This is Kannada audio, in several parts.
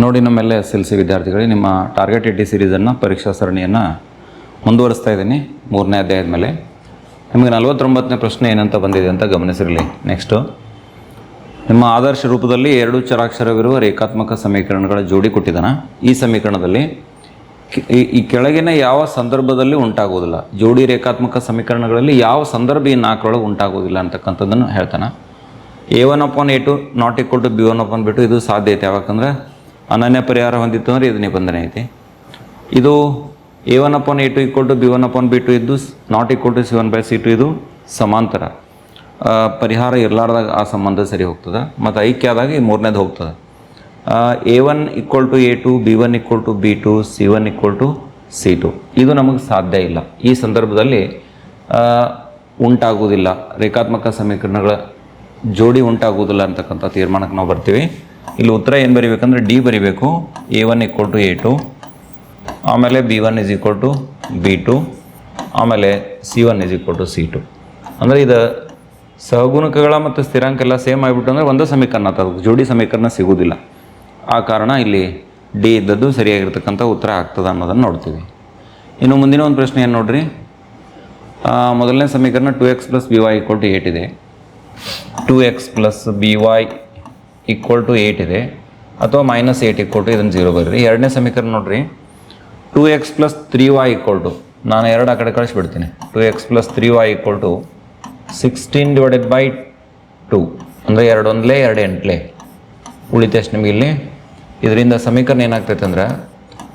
ನೋಡಿ ನಮ್ಮೆಲ್ಲ ಎಸ್ ಎಲ್ ಸಿ ವಿದ್ಯಾರ್ಥಿಗಳೇ, ನಿಮ್ಮ ಟಾರ್ಗೆಟ್ ಟಿ ಸೀರೀಸನ್ನು ಪರೀಕ್ಷಾ ಸರಣಿಯನ್ನು ಮುಂದುವರಿಸ್ತಾ ಇದ್ದೀನಿ. ಮೂರನೇ ಅಧ್ಯಾಯದ ಮೇಲೆ. ನಿಮಗೆ ನಲವತ್ತೊಂಬತ್ತನೇ ಪ್ರಶ್ನೆ ಏನಂತ ಬಂದಿದೆ ಅಂತ ಗಮನಿಸಿರಲಿ. ನೆಕ್ಸ್ಟು ನಿಮ್ಮ ಆದರ್ಶ ರೂಪದಲ್ಲಿ ಎರಡು ಚರಾಕ್ಷರವಿರುವ ರೇಖಾತ್ಮಕ ಸಮೀಕರಣಗಳ ಜೋಡಿ ಕೊಟ್ಟಿದ್ದಾನೆ. ಈ ಸಮೀಕರಣದಲ್ಲಿ ಈ- ಕೆಳಗಿನ ಯಾವ ಸಂದರ್ಭದಲ್ಲಿ ಉಂಟಾಗುವುದಿಲ್ಲ? ಜೋಡಿ ರೇಖಾತ್ಮಕ ಸಮೀಕರಣಗಳಲ್ಲಿ ಯಾವ ಸಂದರ್ಭ ಈ ನಾಲ್ಕರೊಳಗೆ ಉಂಟಾಗುವುದಿಲ್ಲ ಅಂತಕ್ಕಂಥದ್ದನ್ನು ಹೇಳ್ತಾನೆ. A one upon a two not equal to b one upon b two ಇದು ಸಾಧ್ಯ ಐತೆ ಯಾಕಂದ್ರೆ ಅನನ್ಯ ಪರಿಹಾರ ಹೊಂದಿತ್ತು ಅಂದರೆ ಇದು ನಿಬಂಧನೆ ಐತಿ. ಇದು a one upon a two equal to b one upon b two ಇದ್ದು not equal to c one by c two ಇದು ಸಮಾಂತರ. ಪರಿಹಾರ ಇರಲಾರ್ದಾಗ ಆ ಸಂಬಂಧ ಸರಿ ಹೋಗ್ತದೆ. ಮತ್ತು ಐಕ್ಯ ಆದಾಗ ಈ ಮೂರನೇದು ಹೋಗ್ತದೆ. A one equal to a two b one equal to b two c one equal to c two ಇದು ನಮಗೆ ಸಾಧ್ಯ ಇಲ್ಲ. ಈ ಸಂದರ್ಭದಲ್ಲಿ ಉಂಟಾಗುವುದಿಲ್ಲ. ರೇಖಾತ್ಮಕ ಸಮೀಕರಣಗಳ ಜೋಡಿ ಉಂಟಾಗುವುದಿಲ್ಲ ಅಂತಕ್ಕಂಥ ತೀರ್ಮಾನಕ್ಕೆ ನಾವು ಬರ್ತೀವಿ. ಇಲ್ಲಿ ಉತ್ತರ ಏನು ಬರಿಬೇಕಂದ್ರೆ ಡಿ ಬರಿಬೇಕು a one equal to a two ಆಮೇಲೆ b one is equal to b two ಆಮೇಲೆ c one is equal to c two ಅಂದರೆ ಇದು ಸಹಗುಣಕಗಳ ಮತ್ತು ಸ್ಥಿರಾಂಕ ಎಲ್ಲ ಸೇಮ್ ಆಗಿಬಿಟ್ಟು ಅಂದರೆ ಒಂದೇ ಸಮೀಕರಣ ಆಗ್ತದೆ ಜೋಡಿ ಸಮೀಕರಣ ಸಿಗುವುದಿಲ್ಲ ಆ ಕಾರಣ ಇಲ್ಲಿ ಡಿ ಇದ್ದದ್ದು ಸರಿಯಾಗಿರ್ತಕ್ಕಂಥ ಉತ್ತರ ಆಗ್ತದೆ ಅನ್ನೋದನ್ನು ನೋಡ್ತೀವಿ. ಇನ್ನು ಮುಂದಿನ ಒಂದು ಪ್ರಶ್ನೆ ಏನು ನೋಡ್ರಿ? ಮೊದಲನೇ ಸಮೀಕರಣ two x plus b y equal to eight ಇದೆ. Two x plus b y equal to eight ಇದೆ. ಅಥವಾ ಮೈನಸ್ ಏಟ್ ಈಕ್ವಲ್ ಟು ಇದನ್ನು ಜೀರೋ ಬರ್ರಿ. ಎರಡನೇ ಸಮೀಕರಣ ನೋಡ್ರಿ. Two x plus three y equal to ನಾನು ಎರಡು ಆ ಕಡೆ ಕಳಿಸ್ಬಿಡ್ತೀನಿ. Two x plus three y equal to sixteen divided by two ಅಂದರೆ ಎರಡು ಒಂದಲೇ ಎರಡು ಎಂಟ್ಲೇ ಉಳಿತಷ್ಟು ನಿಮಗೆ ಇಲ್ಲಿ? ಇದರಿಂದ ಸಮೀಕರಣ ಏನಾಗ್ತೈತೆ ಅಂದ್ರೆ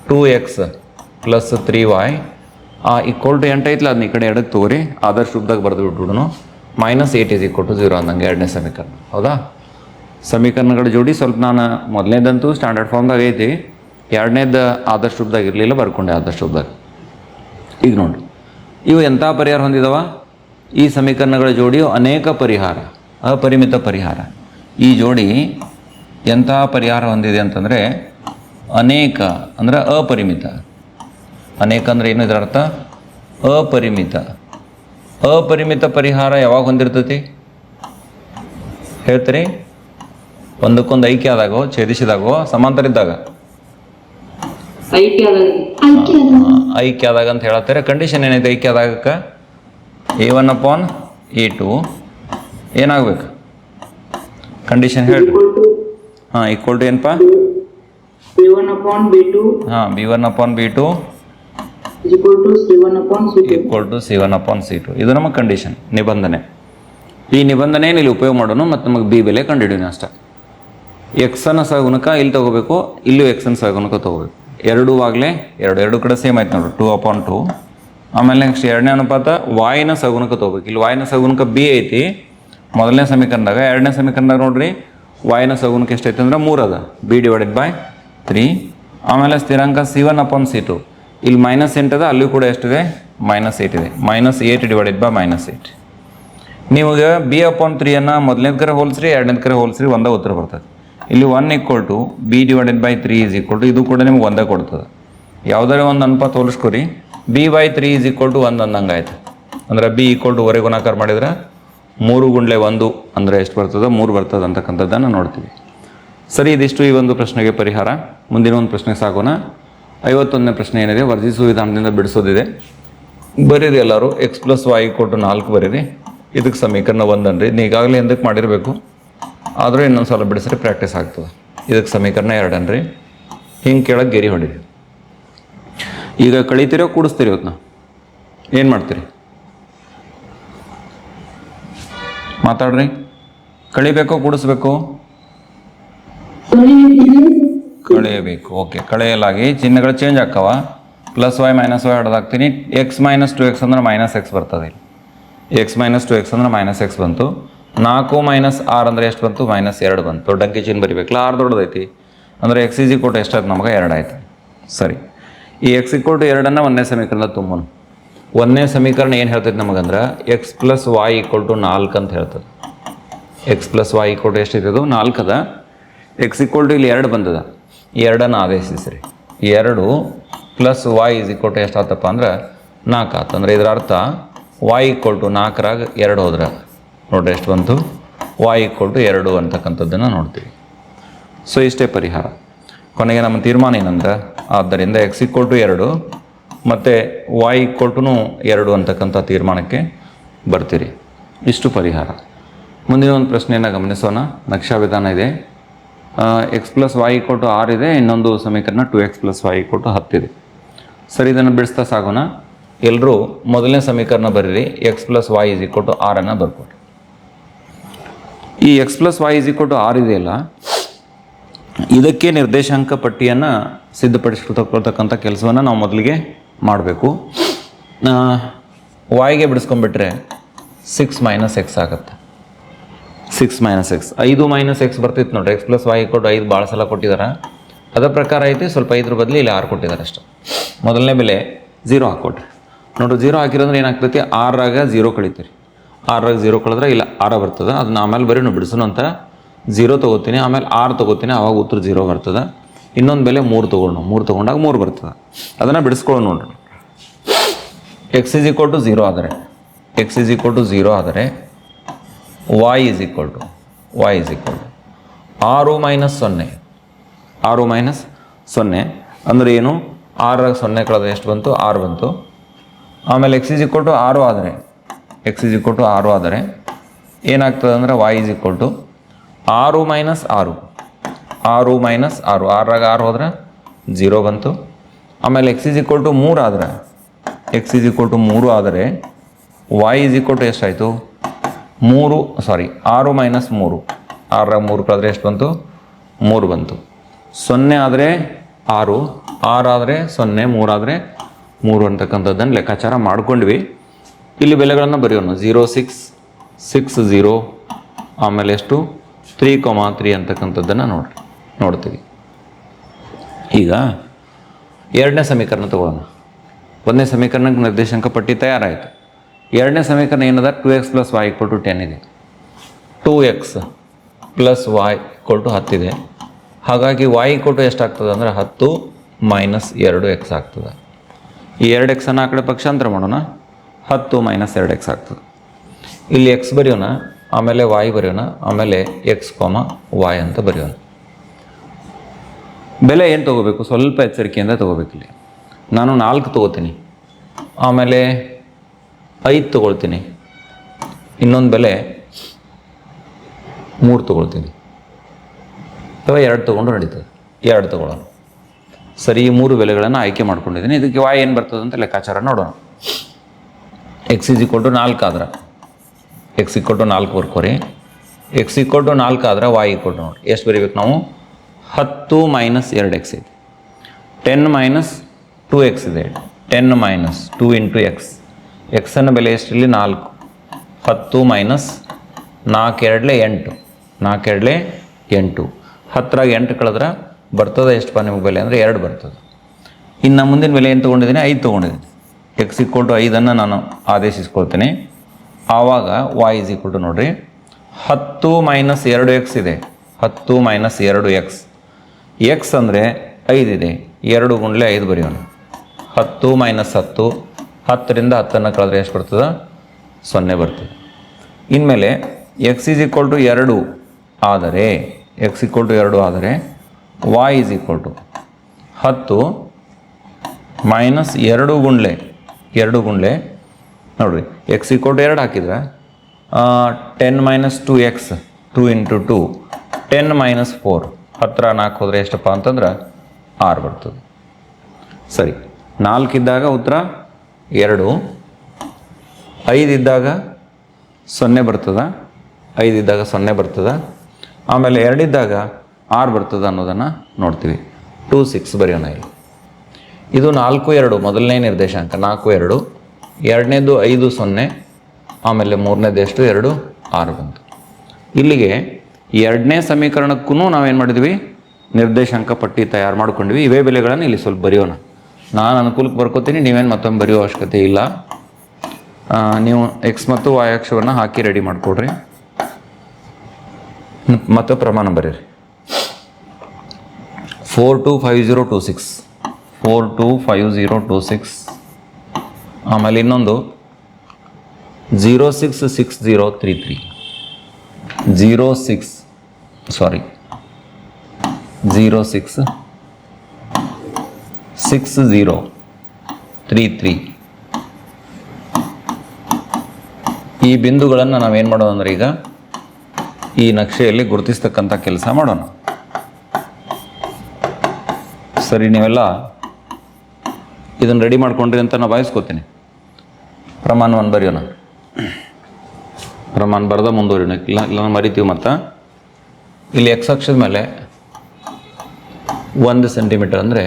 two x plus three y ಆ ಈಕ್ವಲ್ ಟು ಎಂಟು ಐತ್ಲ? ಅದನ್ನ ಈ ಕಡೆ ಎರಡಕ್ಕೆ ತೋರಿ ಆದರ್ಶ ರೂಪದಾಗ ಬರೆದು ಬಿಟ್ಬಿಡೋಣ minus eight is equal to zero ಅಂದಂಗೆ ಎರಡನೇ ಸಮೀಕರಣ. ಹೌದಾ? ಸಮೀಕರಣಗಳ ಜೋಡಿ ಸ್ವಲ್ಪ ನಾನು ಮೊದಲನೇದಂತೂ ಸ್ಟ್ಯಾಂಡರ್ಡ್ ಫಾರ್ಮ್ದಾಗ ಐತಿ. ಎರಡನೇದು ಆದರ್ಶ ರೂಪದಾಗ ಇರಲಿಲ್ಲ, ಬರ್ಕೊಂಡೆ ಆದರ್ಶ ರೂಪದಾಗ. ಈಗ ನೋಡಿ. ಇವು ಎಂಥ ಪರಿಹಾರ ಹೊಂದಿದವ? ಈ ಸಮೀಕರಣಗಳ ಜೋಡಿ ಅನೇಕ ಪರಿಹಾರ, ಅಪರಿಮಿತ ಪರಿಹಾರ. ಈ ಜೋಡಿ ಎಂಥ ಪರಿಹಾರ ಹೊಂದಿದೆ ಅಂತಂದರೆ ಅನೇಕ, ಅಂದರೆ ಅಪರಿಮಿತ. ಅನೇಕ ಅಂದರೆ ಏನು ಇದರ ಅರ್ಥ? ಅಪರಿಮಿತ. ಅಪರಿಮಿತ ಪರಿಹಾರ ಯಾವಾಗ ಹೊಂದಿರ್ತತಿ? ಹೇಳ್ತೀರಿ? ಒಂದಕ್ಕೊಂದು ಐಕ್ಯ ಆದಾಗೋ ಛೇದಿಸಿದಾಗೋ ಸಮಾಂತರ ಇದ್ದಾಗ ಐಕ್ಯ ಆದಾಗ. ಐಕ್ಯ ಆದಾಗ ಅಂತ ಹೇಳತ್ತಾರೆ? ಕಂಡೀಷನ್ ಏನೈತೆ ಐಕ್ಯ ಆದಾಗ a one upon a two ಏನಾಗಬೇಕು? ಕಂಡೀಷನ್ ಹೇಳಿ equal to ಹಾಂ ಈಕ್ವಲ್ ಟು ಏನಪ್ಪ? C1 upon b2 ಹಾಂ b one upon b two is equal to c1 upon c2 equal to c one upon c two ಇದು ನಮ್ಮ ಕಂಡೀಷನ್ ನಿಬಂಧನೆ. ಈ ನಿಬಂಧನೆ ಇಲ್ಲಿ ಉಪಯೋಗ ಮಾಡೋಣ ಮತ್ತು ನಮಗೆ ಬಿ ಬೆಲೆ ಕಂಡುಹಿಡಿಯೋಣ ಅಷ್ಟೇ. ಎಕ್ಸನ ಸಹಗುಣಕ ಇಲ್ಲಿ ತಗೋಬೇಕು? ಇಲ್ಲೂ ಎಕ್ಸನ್ ಸಹಗುಣಕ ತಗೋಬೇಕು. ಎರಡೂ ಆಗಲೇ ಎರಡು. ಎರಡು ಕಡೆ ಸೇಮ್ ಆಯ್ತು ನೋಡ್ರಿ ಟೂ ಅಪಾನ್ ಟು ಆಮೇಲೆ ನೆಕ್ಸ್ಟ್ ಎರಡನೇ ಅನುಪಾತ ವಾಯಿನ ಸಹಗುಣಕ ತಗೋಬೇಕು. ಇಲ್ಲಿ ವಾಯಿನ ಸಹಗುಣಕ ಬಿ ಐತಿ. ಮೊದಲನೇ ಸಮೀಕರಣದಾಗ, ಎರಡನೇ ಸಮೀಕರಣದಾಗ ನೋಡ್ರಿ ವಾಯಿನ ಸಹಗುಣಕ ಎಷ್ಟೈತೆ ಅಂದ್ರೆ ಮೂರು ಅದ. ಬಿ ಡಿವೈಡೆಡ್ ಬೈ ತ್ರೀ ಆಮೇಲೆ ಸ್ಥಿರಾಂಕ C one upon C two ಇಲ್ಲಿ ಮೈನಸ್ ಎಂಟದ ಅಲ್ಲೂ ಕೂಡ ಎಷ್ಟಿದೆ? ಮೈನಸ್ ಏಟ್ ಇದೆ. Minus eight divided by minus eight ನಿಮಗೆ ಬಿ ಅಪಾನ್ ತ್ರೀಯನ್ನು ಮೊದಲನೇದ ಕರೆ ಹೋಲಿಸ್ರಿ, ಎರಡನೇದ ಕರೆ ಹೋಲಿಸ್ರಿ, ಒಂದೇ ಉತ್ತರ ಬರ್ತದೆ. ಇಲ್ಲಿ one equal to b divided by three is equal to ಇದು ಕೂಡ ನಿಮ್ಗೆ ಒಂದೇ ಕೊಡ್ತದೆ. ಯಾವುದಾರ ಒಂದು ಅನುಪಾತ ತೋರಿಸ್ಕೊರಿ. B by three is equal to ಒಂದು ಅಂದಂಗೆ ಆಯ್ತು. ಅಂದ್ರೆ ಬಿ ಈಕ್ವಲ್ ಟು ವರೆ ಗುಣಾಕಾರ ಮಾಡಿದ್ರೆ ಮೂರು ಗುಂಡ್ಲೆ ಒಂದು ಅಂದರೆ ಎಷ್ಟು ಬರ್ತದೆ? ಮೂರು ಬರ್ತದೆ ಅಂತಕ್ಕಂಥದ್ದನ್ನು ನೋಡ್ತೀವಿ. ಸರಿ, ಇದಿಷ್ಟು ಈ ಒಂದು ಪ್ರಶ್ನೆಗೆ ಪರಿಹಾರ. ಮುಂದಿನ ಒಂದು ಪ್ರಶ್ನೆಗೆ ಸಾಗೋಣ. ಐವತ್ತೊಂದನೇ ಪ್ರಶ್ನೆ ಏನಿದೆ? ವರ್ಜಿಸುವ ವಿಧಾನದಿಂದ ಬಿಡಿಸೋದಿದೆ. ಬರೀರಿ ಎಲ್ಲರೂ ಎಕ್ಸ್ ಪ್ಲಸ್ ವೈ ಕೊಟ್ಟು ನಾಲ್ಕು ಬರೀರಿ. ಇದಕ್ಕೆ ಸಮೀಕರಣ ಒಂದನ್ರಿ. ನೀ ಈಗಾಗಲೇ ಎಂದಕ್ಕೆ ಮಾಡಿರಬೇಕು? ಆದರೂ ಇನ್ನೊಂದು ಸಲ ಬಿಡಿಸ್ರಿ ಪ್ರಾಕ್ಟೀಸ್ ಆಗ್ತದೆ. ಇದಕ್ಕೆ ಸಮೀಕರಣ ಎರಡನ್ರಿ. ಹಿಂಗೆ ಕೆಳಗೆ ಗೆರಿ ಹೊಡಿರಿ. ಈಗ ಕಳಿತೀರೋ ಕೂಡಿಸ್ತೀರಿ ಇವತ್ತು ಏನು ಮಾಡ್ತೀರಿ? ಮಾತಾಡ್ರಿ. ಕಳಿಬೇಕೋ ಕೂಡಿಸ್ಬೇಕು? ಕಳೆಯಬೇಕು ಓಕೆ, ಕಳೆಯಲಾಗಿ. ಚಿಹ್ನೆಗಳು ಚೇಂಜ್ ಆಕ್ಕವ ಪ್ಲಸ್ ವೈ ಮೈನಸ್ ವೈ ಹೊಡೆದಾಕ್ತೀನಿ ಎಕ್ಸ್ ಮೈನಸ್ ಟು ಎಕ್ಸ್ ಅಂದ್ರೆ ಮೈನಸ್ ಎಕ್ಸ್ ಬರ್ತದೆ ಎಕ್ಸ್ ಮೈನಸ್ ಟು ಎಕ್ಸ್ ಅಂದ್ರೆ ಮೈನಸ್ ಎಕ್ಸ್ ಬಂತು. ನಾಲ್ಕು ಮೈನಸ್ ಆರ್ ಅಂದ್ರೆ ಎಷ್ಟು ಬಂತು? ಮೈನಸ್ ಎರಡು ಬಂತು. ಡಂಕಿ ಚಿಹ್ನೆ ಬರಿಬೇಕಲ್ಲ ಆರು ದೊಡ್ಡದೈತಿ. ಅಂದರೆ ಎಕ್ಸ್ ಈಜಿ ಕೊಟ್ಟು ಎಷ್ಟಾಯ್ತು ನಮಗೆ ಎರಡು ಆಯ್ತು. ಸರಿ. ಈ ಎಕ್ಸ್ ಇಕ್ವಲ್ ಎರಡನ್ನು ಒಂದನೇ ಸಮೀಕರಣ ತುಂಬೋಣ ಒಂದನೇ ಸಮೀಕರಣ ಏನು ಹೇಳ್ತೈತೆ ನಮಗಂದ್ರೆ x plus y equal to ನಾಲ್ಕು ಅಂತ ಹೇಳ್ತದೆ. X plus y equal to ಎಷ್ಟು ಅದು ನಾಲ್ಕು ಅದ. ಎಕ್ಸ್ ಈಕ್ವಲ್ ಟು ಇಲ್ಲಿ ಎರಡು ಬಂದದ. ಎರಡನ್ನು ಆದೇಶಿಸ್ರಿ. ಎರಡು plus y is equal to ಎಷ್ಟು ಆತಪ್ಪ ಅಂದ್ರೆ ನಾಲ್ಕು ಆತು. ಅಂದ್ರೆ ಇದರ ಅರ್ಥ ವೈ ಈಕ್ವಲ್ ಟು ನಾಲ್ಕರಾಗ ಎರಡು ಹೋದ್ರೆ. ನೋಡ್ರಿ ಎಷ್ಟು ಬಂತು? ವಾಯು ಕೊಟ್ಟು ಎರಡು ಅಂತಕ್ಕಂಥದ್ದನ್ನು ನೋಡ್ತೀವಿ. ಸೊ ಇಷ್ಟೇ ಪರಿಹಾರ. ಕೊನೆಗೆ ನಮ್ಮ ತೀರ್ಮಾನ ಏನಂತ? ಆದ್ದರಿಂದ ಎಕ್ಸ್ ಈಕ್ವಲ್ ಟು ಎರಡು ಮತ್ತು ವಾಯ್ ಈಕ್ವಲ್ ಟು ಎರಡು ಅಂತಕ್ಕಂಥ ತೀರ್ಮಾನಕ್ಕೆ ಬರ್ತೀರಿ. ಇಷ್ಟು ಪರಿಹಾರ. ಮುಂದಿನ ಒಂದು ಪ್ರಶ್ನೆಯನ್ನು ಗಮನಿಸೋಣ. ನಕ್ಷಾ ವಿಧಾನ ಇದೆ. X plus y equal to R ಇದೆ. ಇನ್ನೊಂದು ಸಮೀಕರಣ two x plus y equal to ಹತ್ತಿದೆ ಸರಿ, ಇದನ್ನು ಬಿಡಿಸ್ತಾ ಸಾಗೋಣ. ಎಲ್ಲರೂ ಮೊದಲನೇ ಸಮೀಕರಣ ಬರೀರಿ. X plus y is equal to ಆರನ್ನು ಬರ್ಕೊಡ್ರಿ ಈ x plus y is equal to R ಇದೆಯಲ್ಲ ಇದಕ್ಕೆ ನಿರ್ದೇಶಾಂಕ ಪಟ್ಟಿಯನ್ನು ಸಿದ್ಧಪಡಿಸ್ಕೊಳ್ತಕ್ಕಂಥ ಕೆಲಸವನ್ನು ನಾವು ಮೊದಲಿಗೆ ಮಾಡಬೇಕು. ವಾಯ್ಗೆ ಬಿಡಿಸ್ಕೊಂಡ್ಬಿಟ್ರೆ ಸಿಕ್ಸ್ ಮೈನಸ್ ಎಕ್ಸ್ ಆಗುತ್ತೆ. ಸಿಕ್ಸ್ ಮೈನಸ್ ಎಕ್ಸ್ ಐದು ಮೈನಸ್ ಎಕ್ಸ್ ಬರ್ತಿತ್ತು ನೋಡ್ರಿ. ಎಕ್ಸ್ ಪ್ಲಸ್ ವೈ ಕೊಟ್ಟು ಐದು ಭಾಳ ಸಲ ಕೊಟ್ಟಿದ್ದಾರೆ ಅದರ ಪ್ರಕಾರ ಐತಿ ಸ್ವಲ್ಪ ಐದರ ಬದಲು ಇಲ್ಲಿ ಆರು ಕೊಟ್ಟಿದ್ದಾರೆ ಅಷ್ಟು. ಮೊದಲನೇ ಬೆಲೆ ಝೀರೋ ಹಾಕ್ಕೊಟ್ರಿ. ನೋಡ್ರಿ ಝೀರೋ ಹಾಕಿರೋದ್ರೆ ಏನಾಗ್ತೈತಿ? ಆರಾಗ ಝೀರೋ ಕಳಿತೀರಿ. ಆರಾಗ ಝೀರೋ ಕಳೆದ್ರೆ ಇಲ್ಲ, ಆರ ಬರ್ತದೆ. ಅದನ್ನ ಆಮೇಲೆ ಬರೀ ಬಿಡಿಸೋಣ ಅಂತ ಝೀರೋ ತೊಗೋತೀನಿ, ಆಮೇಲೆ ಆರು ತೊಗೋತೀನಿ, ಆವಾಗ ಉತ್ತರ ಝೀರೋ ಬರ್ತದೆ. ಇನ್ನೊಂದು ಬೆಲೆ ಮೂರು ತೊಗೊಂಡು, ಮೂರು ತೊಗೊಂಡಾಗ ಮೂರು ಬರ್ತದೆ. ಅದನ್ನು ಬಿಡಿಸ್ಕೊಳ್ಳೋ ನೋಡ್ರಿ. X is equal to zero ಆದರೆ x is equal to zero ಆದರೆ y is equal to y is equal to ಆರು ಮೈನಸ್ ಸೊನ್ನೆ, ಆರು ಮೈನಸ್ ಸೊನ್ನೆ. ಅಂದರೆ ಏನು? ಆರಾಗ ಸೊನ್ನೆ ಕಳೆದ ಎಷ್ಟು ಬಂತು? ಆರು ಬಂತು. ಆಮೇಲೆ ಎಕ್ಸ್ ಇಸ್ ಈಕ್ವಲ್ ಟು ಆರು ಆದರೆ ಎಕ್ಸ್ ಇಸ್ ಈಕ್ವಲ್ ಟು ಆರು ಆದರೆ ಏನಾಗ್ತದೆ ಅಂದರೆ ವೈ ಇಸ್ ಈಕ್ವಲ್ ಟು ಆರು ಮೈನಸ್ ಆರು ಆರು ಮೈನಸ್ ಆರು ಆರಾಗ ಆರು ಹೋದ್ರೆ ಜೀರೋ ಬಂತು. ಆಮೇಲೆ ಎಕ್ಸ್ ಇಸ್ ಈಕ್ವಲ್ ಟು ಮೂರು ಆದರೆ ಎಕ್ಸ್ ಇಸ್ ಈಕ್ವಲ್ ಟು ಮೂರು ಆದರೆ ವೈ ಇಸ್ ಈಕ್ವಲ್ ಟು ಎಷ್ಟಾಯಿತು? ಮೂರು ಸಾರಿ ಆರು ಮೈನಸ್ ಮೂರು. ಆರಾಗ ಮೂರು ಕಳೆದ್ರೆ ಎಷ್ಟು ಬಂತು? ಮೂರು ಬಂತು. ಸೊನ್ನೆ ಆದರೆ ಆರು ಆರಾದರೆ ಸೊನ್ನೆ ಮೂರಾದರೆ ಮೂರು ಅಂತಕ್ಕಂಥದ್ದನ್ನು ಲೆಕ್ಕಾಚಾರ ಮಾಡ್ಕೊಂಡ್ವಿ. ಇಲ್ಲಿ ಬೆಲೆಗಳನ್ನು ಬರೆಯೋಣ. ಜೀರೋ ಸಿಕ್ಸ್ ಸಿಕ್ಸ್ ಜೀರೋ ಆಮೇಲೆ ಎಷ್ಟು? ತ್ರೀ ಕೊಮಾ ತ್ರೀ ಅಂತಕ್ಕಂಥದ್ದನ್ನು ನೋಡ್ರಿ. ನೋಡ್ತೀವಿ. ಈಗ ಎರಡನೇ ಸಮೀಕರಣ ತಗೊಳ್ಳೋಣ ಒಂದನೇ ಸಮೀಕರಣಕ್ಕೆ ನಿರ್ದೇಶಾಂಕ ಪಟ್ಟಿ ತಯಾರಾಯಿತು. ಎರಡನೇ ಸಮೀಕರಣ ಏನದ? Two x plus y equal to ten ಇದೆ. Two x plus y equal to ಹತ್ತಿದೆ ಹಾಗಾಗಿ ವಾಯ್ ಇಕ್ವಲ್ ಟು ಎಷ್ಟಾಗ್ತದೆ ಅಂದರೆ ಹತ್ತು ಮೈನಸ್ ಎರಡು ಎಕ್ಸ್ ಆಗ್ತದೆ. ಈ ಎರಡು ಎಕ್ಸನ್ನು ಆ ಕಡೆ ಪಕ್ಷಾಂತರ ಮಾಡೋಣ. ಹತ್ತು ಮೈನಸ್ ಎರಡು ಎಕ್ಸ್ ಆಗ್ತದೆ. ಇಲ್ಲಿ ಎಕ್ಸ್ ಬರೆಯೋಣ, ಆಮೇಲೆ ವಾಯ್ ಬರೆಯೋಣ, ಆಮೇಲೆ ಎಕ್ಸ್ ಕಾಮ ವಾಯ್ ಅಂತ ಬರೆಯೋಣ. ಬೆಲೆ ಏನು ತೊಗೋಬೇಕು? ಸ್ವಲ್ಪ ಎಚ್ಚರಿಕೆಯಿಂದ ತೊಗೋಬೇಕು ಇಲ್ಲಿ. ನಾನು ನಾಲ್ಕು ತೊಗೋತೀನಿ. ಆಮೇಲೆ ಐದು ತೊಗೊಳ್ತೀನಿ. ಇನ್ನೊಂದು ಬೆಲೆ ಮೂರು ತೊಗೊಳ್ತೀನಿ. ಅಥವಾ ಎರಡು ತೊಗೊಂಡು ನಡೀತದೆ. ಎರಡು ತೊಗೊಳ್ಳೋಣ. ಸರಿ, ಈ ಮೂರು ಬೆಲೆಗಳನ್ನು ಆಯ್ಕೆ ಮಾಡ್ಕೊಂಡಿದ್ದೀನಿ. ಇದಕ್ಕೆ ವಾಯ್ ಏನು ಬರ್ತದೆ ಅಂತ ಲೆಕ್ಕಾಚಾರ ನೋಡೋಣ. ಎಕ್ಸ್ ಇಸ್ ಇಕ್ವಲ್ ಟು ನಾಲ್ಕು ಆದ್ರೆ. ಎಕ್ಸ್ ಇಕ್ವಲ್ ಟು ನಾಲ್ಕು ಬರ್ಕೋರಿ. ಎಕ್ಸ್ ಇಕ್ವಲ್ ಟು ನಾಲ್ಕು ಆದ್ರೆ ವಾಯ್ ಇಕ್ವಲ್ ಟು ನೋಡಿ. ಎಷ್ಟು ಬರೀಬೇಕು ನಾವು? ಹತ್ತು ಮೈನಸ್ ಎರಡು ಎಕ್ಸ್ ಇದೆ. ಟೆನ್ ಮೈನಸ್ ಟು ಎಕ್ಸ್ ಇದೆ. Ten minus two into x ಎಕ್ಸನ್ನು ಬೆಲೆ ಎಷ್ಟಿರಲಿ ನಾಲ್ಕು. ಹತ್ತು ಮೈನಸ್ ನಾಲ್ಕು ಎರಡಲೆ ಎಂಟು. ನಾಲ್ಕು ಎರಡಲೆ ಎಂಟು. ಹತ್ತರಾಗ ಎಂಟು ಕಳೆದ್ರೆ ಬರ್ತದೆ ಪಾ ನಿಮಗೆ ಬೆಲೆ? ಅಂದರೆ ಎರಡು ಬರ್ತದೆ. ಇನ್ನು ಮುಂದಿನ ಬೆಲೆ ಏನು ತೊಗೊಂಡಿದ್ದೀನಿ? ಐದು ತೊಗೊಂಡಿದ್ದೀನಿ. ಎಕ್ಸ್ ಈಕ್ವಲ್ ಟು ಐದನ್ನು ನಾನು ಆದೇಶಿಸ್ಕೊಳ್ತೀನಿ. ಆವಾಗ ವಾಯ್ ಇಸ್ ಈಕ್ವಲ್ ಟು ನೋಡಿರಿ. ಹತ್ತು ಮೈನಸ್ ಎರಡು ಎಕ್ಸ್ ಇದೆ. ಹತ್ತು ಮೈನಸ್ ಎರಡು ಎಕ್ಸ್ ಎಕ್ಸ್ ಅಂದರೆ ಐದಿದೆ ಎರಡು ಗುಂಡ್ಲೆ ಐದು ಬರೆಯೋಣ. ಹತ್ತು ಮೈನಸ್ ಹತ್ತು. ಹತ್ತರಿಂದ ಹತ್ತನ್ನು ಕಳೆದ್ರೆ ಎಷ್ಟು ಬರ್ತದೆ? ಸೊನ್ನೆ ಬರ್ತದೆ. ಇನ್ಮೇಲೆ ಎಕ್ಸ್ ಈಸ್ ಈಕ್ವಲ್ ಟು ಎರಡು ಆದರೆ ಎಕ್ಸ್ ಈಕ್ವಲ್ ಟು ಎರಡು ಆದರೆ ವಾಯ್ ಈಸ್ ಈಕ್ವಲ್ ಟು ಹತ್ತು ಮೈನಸ್ ಎರಡು ಗುಂಡ್ಲೆ ಎರಡು ಗುಂಡ್ಲೆ. ನೋಡಿರಿ ಎಕ್ಸ್ ಈಕ್ವಲ್ ಟು ಎರಡು ಹಾಕಿದ್ರೆ? Ten minus two x two into two ten minus four ಹತ್ತಿರ ನಾಲ್ಕು ಹೋದರೆ ಎಷ್ಟಪ್ಪ ಅಂತಂದ್ರೆ ಆರು ಬರ್ತದೆ. ಸರಿ ನಾಲ್ಕಿದ್ದಾಗ ಉತ್ತರ ಎರಡು. ಐದಿದ್ದಾಗ ಸೊನ್ನೆ ಬರ್ತದ. ಐದಿದ್ದಾಗ ಸೊನ್ನೆ ಬರ್ತದ. ಆಮೇಲೆ ಎರಡಿದ್ದಾಗ ಆರು ಬರ್ತದ ಅನ್ನೋದನ್ನು ನೋಡ್ತೀವಿ. ಟೂ ಸಿಕ್ಸ್ ಬರೆಯೋಣ ಇಲ್ಲಿ. ಇದು ನಾಲ್ಕು ಎರಡು, ಮೊದಲನೇ ನಿರ್ದೇಶಾಂಕ ನಾಲ್ಕು ಎರಡು, ಎರಡನೇದು ಐದು ಸೊನ್ನೆ, ಆಮೇಲೆ ಮೂರನೇದು ಎಷ್ಟು ಎರಡು, ಆರು ಬಂತು ಇಲ್ಲಿಗೆ ಎರಡನೇ ಸಮೀಕರಣಕ್ಕೂ ನಾವೇನು ಮಾಡಿದ್ವಿ? ನಿರ್ದೇಶಾಂಕ ಪಟ್ಟಿ ತಯಾರು ಮಾಡ್ಕೊಂಡ್ವಿ. ಇವೇ ಬೆಲೆಗಳನ್ನು ಇಲ್ಲಿ ಸ್ವಲ್ಪ ಬರೆಯೋಣ. ನಾನು ಅನುಕೂಲಕ್ಕೆ ಬರ್ಕೋತೀನಿ, ನೀವೇನು ಮತ್ತೊಮ್ಮೆ ಬರೆಯೋ ಅವಶ್ಯಕತೆ ಇಲ್ಲ. ನೀವು ಎಕ್ಸ್ ಮತ್ತು ವಾಯ್ ಅಕ್ಷವನ್ನು ಹಾಕಿ ರೆಡಿ ಮಾಡಿಕೊಡ್ರಿ. ಮತ್ತು ಪ್ರಮಾಣ ಬರೀರಿ. Four two five zero two six four two five zero two six ಆಮೇಲೆ ಇನ್ನೊಂದು zero six six zero three three zero six sorry zero six six zero three three ಈ ಬಿಂದುಗಳನ್ನು ನಾವೇನು ಮಾಡೋಣ ಅಂದ್ರೆ ಈಗ ಈ ನಕ್ಷೆಯಲ್ಲಿ ಗುರುತಿಸ್ತಕ್ಕಂಥ ಕೆಲಸ ಮಾಡೋಣ. ಸರಿ, ನೀವೆಲ್ಲ ಇದನ್ನು ರೆಡಿ ಮಾಡ್ಕೊಂಡ್ರಿ ಅಂತ ನಾನು ಭಾವಿಸ್ಕೋತೀನಿ. ಪ್ರಮಾಣವನ್ನು ಬರೆಯೋಣ ಪ್ರಮಾಣ ಬರೆದ ಮುಂದುವರಿಯೋಣ ಇಲ್ಲ ಇಲ್ಲ ಮರಿತೀವಿ ಮತ್ತು. ಇಲ್ಲಿ ಎಕ್ಸ್ ಅಕ್ಷದ ಮೇಲೆ ಒಂದು ಸೆಂಟಿಮೀಟರ್ ಅಂದರೆ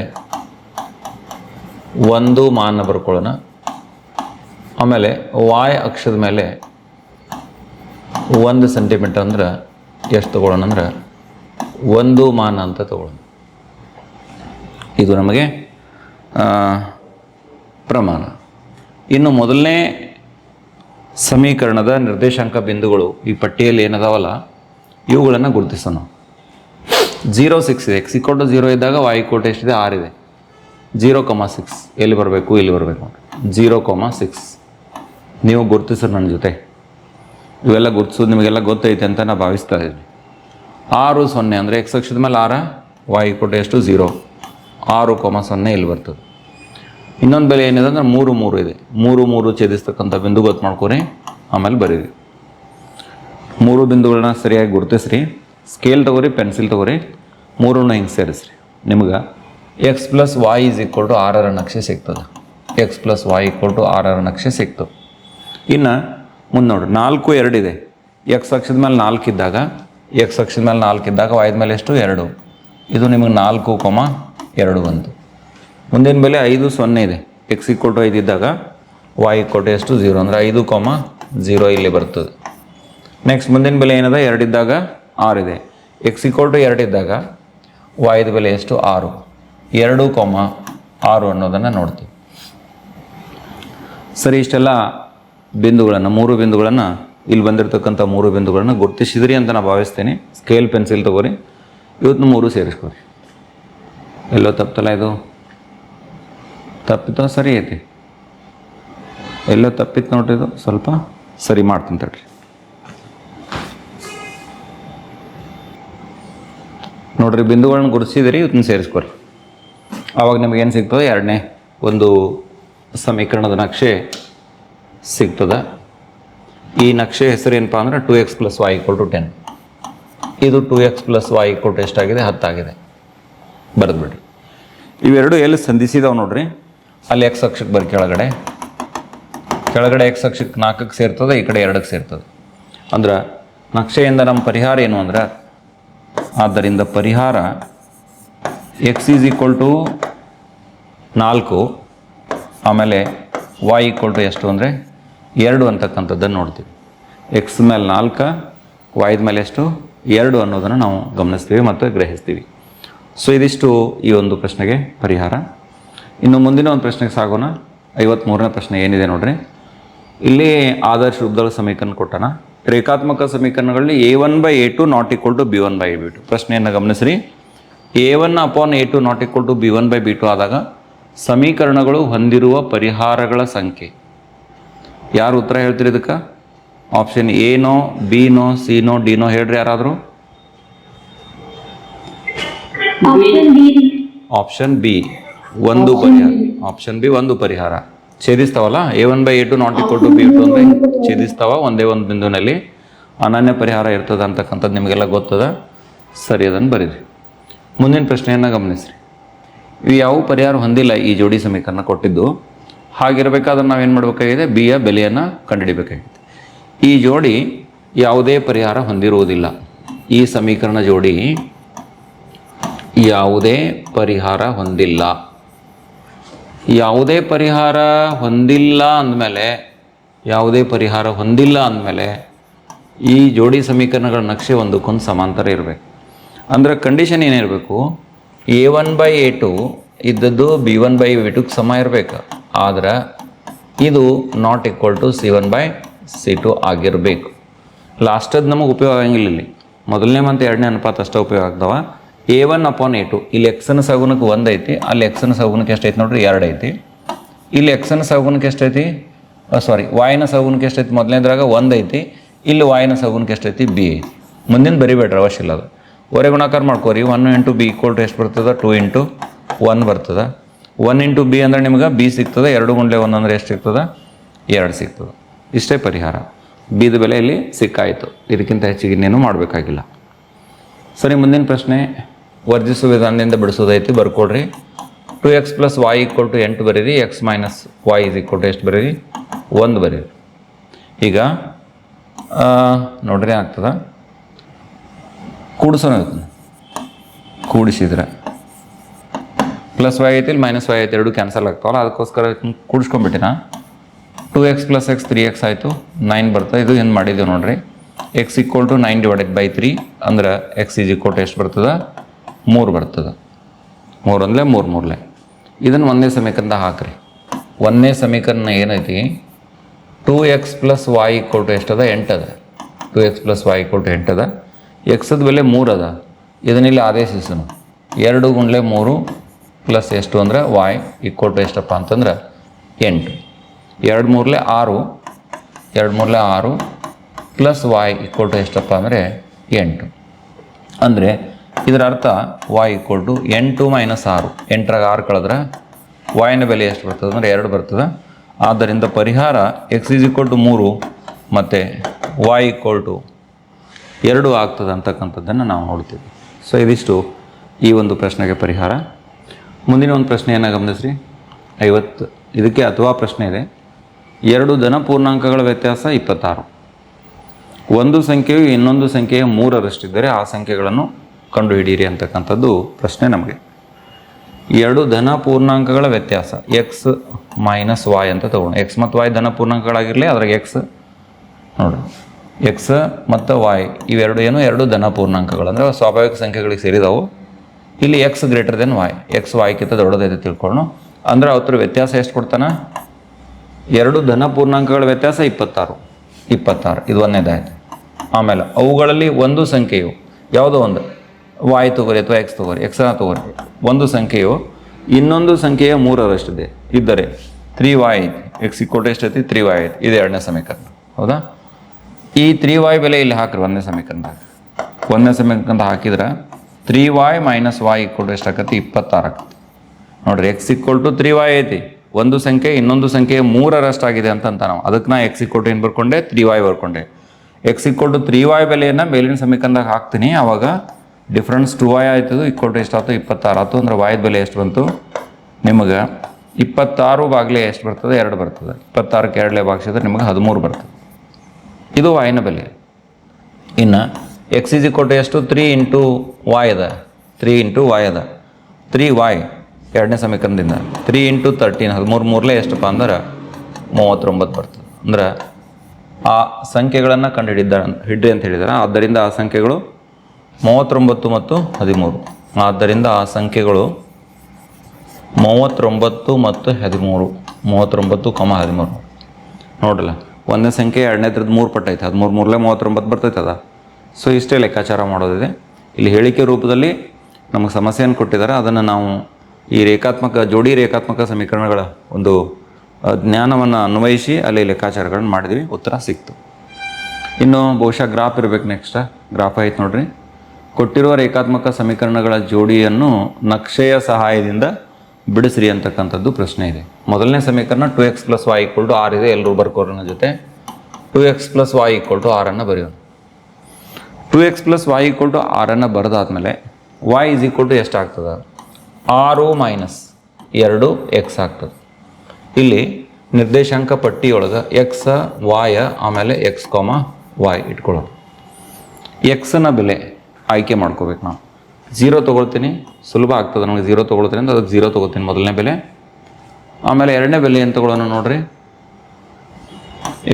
ಒಂದು ಮಾನ ಬರ್ಕೊಳ್ಳೋಣ. ಆಮೇಲೆ ವಾಯ್ ಅಕ್ಷದ ಮೇಲೆ ಒಂದು ಸೆಂಟಿಮೀಟರ್ ಅಂದ್ರೆ ಎಷ್ಟು ತೊಗೊಳ್ಳೋಣ ಅಂದ್ರೆ ಒಂದು ಮಾನ ಅಂತ ತಗೊಳ್ಳೋಣ. ಇದು ನಮಗೆ ಪ್ರಮಾಣ. ಇನ್ನು ಮೊದಲನೇ ಸಮೀಕರಣದ ನಿರ್ದೇಶಾಂಕ ಬಿಂದುಗಳು ಈ ಪಟ್ಟಿಯಲ್ಲಿ ಏನದಾವಲ್ಲ? ಇವುಗಳನ್ನು ಗುರುತಿಸೋಣ. ಜೀರೋ ಸಿಕ್ಸ್ ಇದೆ. ಎಕ್ಸ್ ಇಕ್ವಲ್ ಟು ಜೀರೋ ಇದ್ದಾಗ ವಾಯು ಇಕ್ವಲ್ ಟು ಎಷ್ಟಿದೆ? ಆರ್ ಇದೆ. ಜೀರೋ ಕೊಮ ಸಿಕ್ಸ್ ಎಲ್ಲಿ ಬರಬೇಕು? ಇಲ್ಲಿ ಬರಬೇಕು. ಜೀರೋ ಕೊಮ ಸಿಕ್ಸ್ ನೀವು ಗುರುತಿಸೋರು ನನ್ನ ಜೊತೆ. ಇವೆಲ್ಲ ಗುರುತಿಸೋದು ನಿಮಗೆಲ್ಲ ಗೊತ್ತೈತೆ ಅಂತ ನಾನು ಭಾವಿಸ್ತಾ ಇದ್ದೀನಿ. ಆರು ಸೊನ್ನೆ ಅಂದರೆ ಎಕ್ಸ್ ಅಕ್ಷದ ಮೇಲೆ ಆರ ವಾಯು ಇಕ್ವಲ್ ಟು ಎಷ್ಟು? ಝೀರೋ ಆರು ಕೊಮ ಸೊನ್ನೆ ಇಲ್ಲಿ ಬರ್ತದೆ. ಇನ್ನೊಂದು ಬೆಲೆ ಏನಿದೆ ಅಂದರೆ ಮೂರು ಮೂರು ಇದೆ. ಮೂರು ಮೂರು ಛೇದಿಸ್ತಕ್ಕಂಥ ಬಿಂದು ಗೊತ್ತು ಮಾಡ್ಕೊರಿ. ಆಮೇಲೆ ಬರೀರಿ. ಮೂರು ಬಿಂದುಗಳನ್ನ ಸರಿಯಾಗಿ ಗುರುತಿಸ್ರಿ. ಸ್ಕೇಲ್ ತಗೋರಿ, ಪೆನ್ಸಿಲ್ ತಗೋರಿ. ಮೂರನ್ನ ಹಿಂಗೆ ಸೇರಿಸ್ರಿ. ನಿಮ್ಗೆ x plus y is equal to ಆರರ ನಕ್ಷೆ ಸಿಗ್ತದೆ. X plus y equal to ಆರರ ನಕ್ಷೆ ಸಿಕ್ತು. ಇನ್ನು ಮುಂದೆ ನೋಡ್ರಿ, ನಾಲ್ಕು ಎರಡಿದೆ ಎಕ್ಸ್ ಅಕ್ಷದ ಮೇಲೆ ನಾಲ್ಕು ಇದ್ದಾಗ, ಎಕ್ಸ್ ಅಕ್ಷದ ಮೇಲೆ ನಾಲ್ಕು ಇದ್ದಾಗ ವಾಯ್ದ ಮೇಲೆ ಎಷ್ಟು? ಎರಡು. ಇದು ನಿಮಗೆ ನಾಲ್ಕು, ಕೊಮ, ಎರಡು ಬಂತು ಮುಂದಿನ ಬೆಲೆ ಐದು ಸೊನ್ನೆ ಇದೆ. ಎಕ್ಸ್ ಇಕ್ವಲ್ ಟು ಐದು ಇದ್ದಾಗ ವಾಯ್ ಇಕ್ವಲ್ ಟು ಎಷ್ಟು? ಝೀರೋ ಅಂದರೆ ಐದು ಕೊಮ ಝೀರೋ ಇಲ್ಲಿ ಬರ್ತದೆ. ನೆಕ್ಸ್ಟ್ ಮುಂದಿನ ಬೆಲೆ ಏನದ? ಎರಡಿದ್ದಾಗ ಆರು ಇದೆ. ಎಕ್ಸ್ ಇಕ್ವಲ್ ಟು ಎರಡಿದ್ದಾಗ ವಾಯ್ದ ಬೆಲೆ ಎಷ್ಟು? ಆರು. ಎರಡು ಕೊಮ ಆರು ಅನ್ನೋದನ್ನು ನೋಡ್ತೀವಿ. ಸರಿ, ಇಷ್ಟೆಲ್ಲ ಬಿಂದುಗಳನ್ನು, ಮೂರು ಬಿಂದುಗಳನ್ನು, ಇಲ್ಲಿ ಬಂದಿರತಕ್ಕಂಥ ಮೂರು ಬಿಂದುಗಳನ್ನು ಗುರುತಿಸಿದ್ರಿ ಅಂತ ನಾನು ಭಾವಿಸ್ತೇನೆ. ಸ್ಕೇಲ್ ಪೆನ್ಸಿಲ್ ತಗೋರಿ. ಇವತ್ತು ಮೂರು ಸೇರಿಸ್ಕೊರಿ. ಎಲ್ಲೋ ತಪ್ಪಲ್ಲ ಇದು? ತಪ್ಪಿತೋ ಸರಿ ಐತಿ? ಎಲ್ಲೋ ತಪ್ಪಿತ್ತು ನೋಡ್ರಿ ಇದು? ಸ್ವಲ್ಪ ಸರಿ ಮಾಡ್ತೀನಿ ತಡ್ರಿ. ನೋಡ್ರಿ, ಬಿಂದುಗಳನ್ನ ಗುರುತಿಸಿದಿರಿ ಇವತ್ತನ್ನ ಸೇರಿಸ್ಕೊರಿ. ಆವಾಗ ನಿಮ್ಗೆ ಏನು ಸಿಗ್ತದೆ? ಎರಡನೇ ಒಂದು ಸಮೀಕರಣದ ನಕ್ಷೆ ಸಿಗ್ತದೆ. ಈ ನಕ್ಷೆ ಹೆಸರು ಏನಪ್ಪ ಅಂದ್ರೆ two x plus y equal to ten. ಇದು two x plus y equal to ಎಷ್ಟಾಗಿದೆ? ಹತ್ತಾಗಿದೆ. ಬರೆದ್ಬಿಡ್ರಿ ಇವೆರಡು ಎಲ್ಲಿ ಸಂಧಿಸಿದಾವೆ ನೋಡ್ರಿ? ಅಲ್ಲಿ ಎಕ್ಸ್ ಅಕ್ಷಕ್ಕೆ ಬರೀ ಕೆಳಗಡೆ. ಕೆಳಗಡೆ ಎಕ್ಸ್ ಅಕ್ಷಕ್ಕೆ ನಾಲ್ಕಕ್ಕೆ ಸೇರ್ತದೆ, ಈ ಕಡೆ ಎರಡಕ್ಕೆ ಸೇರ್ತದೆ. ಅಂದ್ರೆ ನಕ್ಷೆಯಿಂದ ನಮ್ಮ ಪರಿಹಾರ ಏನು ಅಂದ್ರೆ, ಆದ್ದರಿಂದ ಪರಿಹಾರ ಎಕ್ಸ್ ಈಸ್ ಈಕ್ವಲ್ ಟು ನಾಲ್ಕು, ಆಮೇಲೆ ವಾಯ್ ಈಕ್ವಲ್ ಟು ಎಷ್ಟು ಅಂದರೆ ಎರಡು ಅಂತಕ್ಕಂಥದ್ದನ್ನು ನೋಡ್ತೀವಿ. ಎಕ್ಸ್ ಮೇಲೆ ನಾಲ್ಕು ವಾಯ್ದ ಮೇಲೆ ಎಷ್ಟು? ಎರಡು ಅನ್ನೋದನ್ನು ನಾವು ಗಮನಿಸ್ತೀವಿ ಮತ್ತು ಗ್ರಹಿಸ್ತೀವಿ. ಸೊ ಇದಿಷ್ಟು ಈ ಒಂದು ಪ್ರಶ್ನೆಗೆ ಪರಿಹಾರ. ಇನ್ನು ಮುಂದಿನ ಒಂದು ಪ್ರಶ್ನೆಗೆ ಸಾಗೋಣ. ಐವತ್ತ್ಮೂರನೇ ಪ್ರಶ್ನೆ ಏನಿದೆ ನೋಡ್ರಿ. ಇಲ್ಲಿ ಆದರ್ಶ ಉದ್ದಳ ಸಮೀಕರಣ ಕೊಟ್ಟಣ. ರೇಖಾತ್ಮಕ ಸಮೀಕರಣಗಳಲ್ಲಿ A one by A two not equal to B one by B two ಪ್ರಶ್ನೆಯನ್ನು ಗಮನಿಸ್ರಿ. A one upon A two not equal to B one by B two ಆದಾಗ ಸಮೀಕರಣಗಳು ಹೊಂದಿರುವ ಪರಿಹಾರಗಳ ಸಂಖ್ಯೆ. ಯಾರು ಉತ್ತರ ಹೇಳ್ತೀರಿ ಇದಕ್ಕೆ? ಆಪ್ಷನ್ ಎನೋ ಬಿ ನೋ ಸಿ ಹೇಳ್ರಿ ಯಾರಾದರೂ ನೋ ಹೇಳ್ರಿ ಯಾರಾದರೂ. ಆಪ್ಷನ್ ಬಿ ಒಂದು ಪರಿಹಾರ. ಆಪ್ಷನ್ ಬಿ ಒಂದು ಪರಿಹಾರ. ಛೇದಿಸ್ತಾವಲ್ಲ? A one by a two not equal to b two by ಛೇದಿಸ್ತಾವ ಒಂದೇ ಒಂದು ಬಿಂದುನಲ್ಲಿ ಅನನ್ಯ ಪರಿಹಾರ ಇರ್ತದೆ ಅಂತಕ್ಕಂಥದ್ದು ನಿಮಗೆಲ್ಲ ಗೊತ್ತದ? ಸರಿ, ಅದನ್ನು ಬರೀರಿ. ಮುಂದಿನ ಪ್ರಶ್ನೆಯನ್ನು ಗಮನಿಸ್ರಿ. ಇವು ಯಾವ ಪರಿಹಾರ ಹೊಂದಿಲ್ಲ ಈ ಜೋಡಿ ಸಮೀಕರಣ ಕೊಟ್ಟಿದ್ದು? ಹಾಗಿರಬೇಕಾದ್ರೆ ನಾವೇನು ಮಾಡಬೇಕಾಗಿದೆ? ಬಿಯ ಬೆಲೆಯನ್ನು ಕಂಡುಹಿಡಿಬೇಕಾಗಿದೆ. ಈ ಜೋಡಿ ಯಾವುದೇ ಪರಿಹಾರ ಹೊಂದಿರುವುದಿಲ್ಲ. ಈ ಸಮೀಕರಣ ಜೋಡಿ ಯಾವುದೇ ಪರಿಹಾರ ಹೊಂದಿಲ್ಲ. ಯಾವುದೇ ಪರಿಹಾರ ಹೊಂದಿಲ್ಲ ಅಂದಮೇಲೆ, ಯಾವುದೇ ಪರಿಹಾರ ಹೊಂದಿಲ್ಲ ಅಂದಮೇಲೆ ಈ ಜೋಡಿ ಸಮೀಕರಣಗಳ ನಕ್ಷೆ ಒಂದಕ್ಕೊಂದು ಸಮಾಂತರ ಇರಬೇಕು. ಅಂದರೆ ಕಂಡೀಷನ್ ಏನಿರಬೇಕು? A one by a two ಇದ್ದದ್ದು ಬಿ ಒನ್ ಬೈ ವಿ ಟುಗೆ ಸಮ ಇರಬೇಕು. ಆದರೆ ಇದು not equal to c one by c two ಆಗಿರಬೇಕು. ಲಾಸ್ಟದ್ದು ನಮಗೆ ಉಪಯೋಗ ಆಗಂಗಿಲ್ಲ ಇಲ್ಲಿ. ಮೊದಲನೇ ಮತ್ತು ಎರಡನೇ ಅನುಪಾತ ಅಷ್ಟೇ ಉಪಯೋಗ ಆಗ್ತಾವ a one upon a two ಇಲ್ಲಿ ಎಕ್ಸನ್ ಸಗುನಕ್ಕೆ ಒಂದು ಐತಿ, ಅಲ್ಲಿ ಎಕ್ಸನ ಎಷ್ಟು ಎಷ್ಟೈತಿ ನೋಡ್ರಿ, ಎರಡು ಐತಿ. ಇಲ್ಲಿ ಎಕ್ಸನ ಸಗುಣಕ್ಕೆ ಎಷ್ಟೈತಿ ಸಾರಿ ವಾಯಿನ ಸಗುಣಕ್ಕೆ ಎಷ್ಟೈತಿ ಮೊದಲನೇದ್ರಾಗ ಒಂದು ಐತಿ, ಇಲ್ಲಿ ವಾಯಿನ ಸಗುಣಕ್ಕೆ ಎಷ್ಟೈತಿ ಬಿ ಐತಿ. ಮುಂದಿನ ಬರಿಬೇಡ್ರಿ ಅವಶ್ಯ ಇಲ್ಲ ಅದು. ಒರೆ ಗುಣಾಕಾರ ಮಾಡ್ಕೋರಿ one into b equal to ಎಷ್ಟು ಬರ್ತದೆ ಟು ಇಂಟು ಒನ್ ಬರ್ತದೆ. ಒನ್ ಇಂಟು ಬಿ ಅಂದರೆ ನಿಮ್ಗೆ ಬಿ ಸಿಗ್ತದೆ, ಎರಡು ಗುಂಡ್ಲೆ ಒಂದು ಅಂದರೆ ಎಷ್ಟು ಸಿಗ್ತದೆ, ಎರಡು ಸಿಗ್ತದೆ. ಇಷ್ಟೇ ಪರಿಹಾರ. ಬೀದ ಬೆಲೆ ಇಲ್ಲಿ ಸಿಕ್ಕಾಯಿತು. ಇದಕ್ಕಿಂತ ಹೆಚ್ಚಿಗೆ ಇನ್ನೇನು ಮಾಡಬೇಕಾಗಿಲ್ಲ. ಸರಿ, ಮುಂದಿನ ಪ್ರಶ್ನೆ. ವರ್ಜಿಸುವ ವಿಧಾನದಿಂದ ಬಿಡಿಸೋದೈತಿ ಬರ್ಕೊಡ್ರಿ. Two x plus y equal to ಎಂಟು ಬರೀರಿ x minus y is equal to ಎಷ್ಟು ಬರೀರಿ? ಒಂದು ಬರೀರಿ. ಈಗ ನೋಡ್ರಿ ಆಗ್ತದ? ಕೂಡಿಸೋಣ. ಕೂಡಿಸಿದ್ರೆ. ಪ್ಲಸ್ ವೈ ಐತಿ ಮೈನಸ್ ವೈ ಐತಿ, ಎರಡು ಕ್ಯಾನ್ಸಲ್ ಆಗ್ತಾವಲ್ಲ, ಅದಕ್ಕೋಸ್ಕರ ಕೂಡಿಸ್ಕೊಂಡ್ಬಿಟ್ಟಿನ. Two x plus x three x ಆಯಿತು ನೈನ್ ಬರ್ತದೆ. ಇದು ಏನು ಮಾಡಿದ್ದೇವೆ ನೋಡ್ರಿ. X equal to nine divided by three ಅಂದ್ರೆ ಎಕ್ಸ್ ಈಸ್ ಈಕ್ವಲ್ ಟು ಎಷ್ಟು ಬರ್ತದೆ? ಮೂರು ಬರ್ತದೆ. ಮೂರು ಅಂದಲೆ ಮೂರು ಮೂರಲೆ. ಇದನ್ನು ಒಂದೇ ಸಮೀಕರಣದ ಹಾಕ್ರಿ. ಒಂದನೇ ಸಮೀಕರಣ ಏನೈತಿ? Two x plus y equal to ಎಷ್ಟದ? ಎಂಟದ. Two x plus y equal to ಎಂಟದ. ಎಕ್ಸದ ಬೆಲೆ ಮೂರು ಅದ ಇದನ್ನಿಲ್ಲಿ ಆದೇಶಿಸೋಣ ಎರಡು ಗುಂಡ್ಲೆ ಮೂರು ಪ್ಲಸ್ ಎಷ್ಟು ಅಂದ್ರೆ ವಾಯ್ ಈಕ್ವಲ್ ಟು ಎಷ್ಟಪ್ಪ ಅಂತಂದ್ರೆ ಎಂಟು. ಎರಡು ಮೂರಲೆ ಆರು. ಎರಡು ಮೂರಲೆ ಆರು ಪ್ಲಸ್ ವಾಯ್ ಈಕ್ವಲ್ ಟು ಎಷ್ಟಪ್ಪ ಅಂದರೆ ಎಂಟು. ಅಂದರೆ ಇದರ ಅರ್ಥ ವಾಯ್ ಈಕ್ವಲ್ ಟು ಎಂಟು ಮೈನಸ್ ಆರು ಎಂಟರಾಗ ಆರು ಕಳೆದ್ರೆ ವಾಯಿನ ಬೆಲೆ ಎಷ್ಟು ಬರ್ತದೆ ಅಂದರೆ ಎರಡು ಬರ್ತದೆ. ಆದ್ದರಿಂದ ಪರಿಹಾರ ಎಕ್ಸ್ ಈಸ್ ಈಕ್ವಲ್ ಟು ಮೂರು ಮತ್ತು ವಾಯ್ ಈಕ್ವಲ್ ಟು ಎರಡು ಆಗ್ತದೆ ಅಂತಕ್ಕಂಥದ್ದನ್ನು ನಾವು ನೋಡ್ತೀವಿ. ಸೊ ಇದಿಷ್ಟು ಈ ಒಂದು ಪ್ರಶ್ನೆಗೆ ಪರಿಹಾರ. ಮುಂದಿನ ಒಂದು ಪ್ರಶ್ನೆಯನ್ನು ಗಮನಿಸ್ರಿ? ಐವತ್ತು. ಇದಕ್ಕೆ ಅಥವಾ ಪ್ರಶ್ನೆ ಇದೆ. ಎರಡು ಧನ ಪೂರ್ಣಾಂಕಗಳ ವ್ಯತ್ಯಾಸ ಇಪ್ಪತ್ತಾರು. ಒಂದು ಸಂಖ್ಯೆಯು ಇನ್ನೊಂದು ಸಂಖ್ಯೆಯ ಮೂರರಷ್ಟಿದ್ದರೆ ಆ ಸಂಖ್ಯೆಗಳನ್ನು ಕಂಡುಹಿಡಿಯಿರಿ ಅಂತಕ್ಕಂಥದ್ದು ಪ್ರಶ್ನೆ ನಮಗೆ. ಎರಡು ಧನ ಪೂರ್ಣಾಂಕಗಳ ವ್ಯತ್ಯಾಸ. ಎಕ್ಸ್ ಮೈನಸ್ ವಾಯ್ ಅಂತ ತಗೊಂಡು ಎಕ್ಸ್ ಮತ್ತು ವಾಯ್ ಧನ ಪೂರ್ಣಾಂಕಗಳಾಗಿರಲಿ, ಅದ್ರಾಗ ಎಕ್ಸ್ ನೋಡಿ. ಎಕ್ಸ್ ಮತ್ತು ವಾಯ್ ಇವೆರಡು ಏನು? ಎರಡು ಧನ ಪೂರ್ಣಾಂಕಗಳು. ಅಂದರೆ ಸ್ವಾಭಾವಿಕ ಸಂಖ್ಯೆಗಳಿಗೆ ಸೇರಿದವು. ಇಲ್ಲಿ x greater than y x ವಾಯ್ಕಿಂತ ದೊಡ್ಡದೈತೆ ತಿಳ್ಕೊಳ್ಳೋಣ ಅಂದ್ರೆ ಅವತ್ರ ವ್ಯತ್ಯಾಸ ಎಷ್ಟು ಕೊಡ್ತಾನೆ? ಎರಡು ಧನ ಪೂರ್ಣಾಂಕಗಳ ವ್ಯತ್ಯಾಸ ಇಪ್ಪತ್ತಾರು. ಇಪ್ಪತ್ತಾರು. ಇದು ಒಂದನೇದಾಯ್ತು. ಆಮೇಲೆ ಅವುಗಳಲ್ಲಿ ಒಂದು ಸಂಖ್ಯೆಯು. ಯಾವುದೋ ಒಂದು. ವಾಯ್ ತಗೋರಿ ಅಥವಾ ಎಕ್ಸ್ ತಗೋರಿ ಎಕ್ಸನ ತಗೋರಿ ಒಂದು ಸಂಖ್ಯೆಯು ಇನ್ನೊಂದು ಸಂಖ್ಯೆಯ ಮೂರರಷ್ಟಿದೆ. ಇದ್ದರೆ ತ್ರೀ ವಾಯ್ ಎಕ್ಸ್ ಕೊಟ್ಟು ಎಷ್ಟೈತಿ? ತ್ರೀ ವಾಯ್ ಐತಿ. ಇದು ಎರಡನೇ ಸಮೀಕರಣ. ಹೌದಾ? ಈ ತ್ರೀ ವಾಯ್ ಬೆಲೆ ಇಲ್ಲಿ ಹಾಕ್ರಿ, ಒಂದನೇ ಸಮೀಕರಣದಾಗ. ಒಂದನೇ ಸಮೀಕರಣ ಹಾಕಿದ್ರೆ three y minus y equal ಎಷ್ಟಾಗತ್ತೆ ಇಪ್ಪತ್ತಾರು ಆಕತಿ ನೋಡ್ರಿ x equal to three y ಐತಿ. ಒಂದು ಸಂಖ್ಯೆ, ಇನ್ನೊಂದು ಸಂಖ್ಯೆ ಮೂರರಷ್ಟಾಗಿದೆ ಅಂತ ಅಂತ ನಾವು. ಅದಕ್ಕೆ ನಾ ಎಕ್ಸ್ ಇಕ್ವಲ್ ಟು ಏನು ಬರ್ಕೊಂಡೆ? Three y ಬರ್ಕೊಂಡೆ. X equal to three y ಬೆಲೆಯನ್ನು ಮೇಲಿನ ಸಮೀಕರಣದಾಗ ಹಾಕ್ತೀನಿ. ಆವಾಗ ಡಿಫ್ರೆನ್ಸ್ ಟು ವಾಯ್ ಆಯ್ತದ ಇಕ್ವಲ್ ಟು ಎಷ್ಟಾಯ್ತು ಇಪ್ಪತ್ತಾರು. ಆಯ್ತು ಅಂದ್ರೆ ವಾಯ್ದ ಬೆಲೆ ಎಷ್ಟು ಬಂತು? ನಿಮಗೆ ಇಪ್ಪತ್ತಾರು ಬಾಗಿಲೆ ಎಷ್ಟು ಬರ್ತದೆ? ಎರಡು ಬರ್ತದೆ. ಇಪ್ಪತ್ತಾರಕ್ಕೆ ಎರಡಲೇ ಭಾಗಿಸಿದ್ರೆ ನಿಮಗೆ ಹದಿಮೂರು ಬರ್ತದೆ. ಇದು ವಾಯಿನ ಬೆಲೆ. ಇನ್ನು ಎಕ್ಸ್ ಇಸ್ ಇಕ್ವಲ್ ಟು ಎಷ್ಟು? ತ್ರೀ ಇಂಟು ವಾಯ್ ಅದ. ತ್ರೀ ಇಂಟು ವಾಯ್ ಅದ. ತ್ರೀ ವಾಯ್ ಎರಡನೇ ಸಮೀಕರಣದಿಂದ. ತ್ರೀ ಇಂಟು ತರ್ಟೀನ್ ಹದಿಮೂರು ಮೂರಲೇ ಎಷ್ಟಪ್ಪ ಅಂದ್ರೆ ಮೂವತ್ತೊಂಬತ್ತು ಬರ್ತದೆ. ಅಂದ್ರೆ ಆ ಸಂಖ್ಯೆಗಳನ್ನು ಕಂಡುಹಿಡಿದ್ದಾರೆ ಹಿಡ್ರಿ ಅಂತ ಹೇಳಿದಾರೆ. ಆದ್ದರಿಂದ ಆ ಸಂಖ್ಯೆಗಳು ಮೂವತ್ತೊಂಬತ್ತು ಮತ್ತು ಹದಿಮೂರು. ಆದ್ದರಿಂದ ಆ ಸಂಖ್ಯೆಗಳು ಮೂವತ್ತೊಂಬತ್ತು ಮತ್ತು ಹದಿಮೂರು. ಮೂವತ್ತೊಂಬತ್ತು ಕಮ ಹದಿಮೂರು. ನೋಡ್ರಲ್ಲ ಒಂದನೇ ಸಂಖ್ಯೆ, ಎರಡನೇ ಥರದ ಮೂರು ಪಟ್ಟು ಐತೆ. ಹದಿಮೂರು ಮೂರಲೇ ಮೂವತ್ತೊಂಬತ್ತು ಬರ್ತೈತೆ ಅದ. ಸೊ ಇಷ್ಟೇ ಲೆಕ್ಕಾಚಾರ ಮಾಡೋದಿದೆ. ಇಲ್ಲಿ ಹೇಳಿಕೆ ರೂಪದಲ್ಲಿ ನಮಗೆ ಸಮಸ್ಯೆಯನ್ನು ಕೊಟ್ಟಿದ್ದಾರೆ. ಅದನ್ನು ನಾವು ಈ ರೇಖಾತ್ಮಕ, ಜೋಡಿ ರೇಖಾತ್ಮಕ ಸಮೀಕರಣಗಳ ಒಂದು ಜ್ಞಾನವನ್ನು ಅನ್ವಯಿಸಿ ಅಲ್ಲಿ ಲೆಕ್ಕಾಚಾರಗಳನ್ನು ಮಾಡಿದ್ವಿ. ಉತ್ತರ ಸಿಕ್ತು. ಇನ್ನು ಬಹುಶಃ ಗ್ರಾಫ್ ಇರಬೇಕು ನೆಕ್ಸ್ಟ್ ಗ್ರಾಫ್ ಆಯ್ತು ನೋಡ್ರಿ. ಕೊಟ್ಟಿರುವ ರೇಖಾತ್ಮಕ ಸಮೀಕರಣಗಳ ಜೋಡಿಯನ್ನು ನಕ್ಷೆಯ ಸಹಾಯದಿಂದ ಬಿಡಿಸ್ರಿ ಅಂತಕ್ಕಂಥದ್ದು ಪ್ರಶ್ನೆ ಇದೆ. ಮೊದಲನೇ ಸಮೀಕರಣ two x plus y equal to R ಇದೆ. ಎಲ್ಲರೂ ಬರ್ಕೋರೋಣ ಜೊತೆ. Two x plus y equal to ಆರನ್ನು ಬರೆಯೋಣ. Two x plus y equal to ಆರನ್ನು ಬರೆದಾದ್ಮೇಲೆ ವಾಯ್ ಇಸ್ ಈಕ್ವಲ್ ಟು ಎಷ್ಟಾಗ್ತದೆ? ಆರು ಮೈನಸ್ ಎರಡು ಎಕ್ಸ್ ಆಗ್ತದೆ. ಇಲ್ಲಿ ನಿರ್ದೇಶಾಂಕ ಪಟ್ಟಿಯೊಳಗೆ ಎಕ್ಸ್ ವಾಯ ಆಮೇಲೆ ಎಕ್ಸ್ ಕಾಮ ವಾಯ್ ಇಟ್ಕೊಳ್ಳೋದು ಎಕ್ಸನ ಬೆಲೆ ಆಯ್ಕೆ ಮಾಡ್ಕೋಬೇಕು ನಾವು. ಝೀರೋ ತೊಗೊಳ್ತೀನಿ, ಸುಲಭ ಆಗ್ತದೆ ನನಗೆ ಝೀರೋ ತೊಗೊಳ್ತೀನಿ ಅಂದರೆ ಅದಕ್ಕೆ ಝೀರೋ ತೊಗೊಳ್ತೀನಿ ಮೊದಲನೇ ಬೆಲೆ. ಆಮೇಲೆ ಎರಡನೇ ಬೆಲೆ ಏನು ತೊಗೊಳ್ಳೋಣ ನೋಡಿರಿ.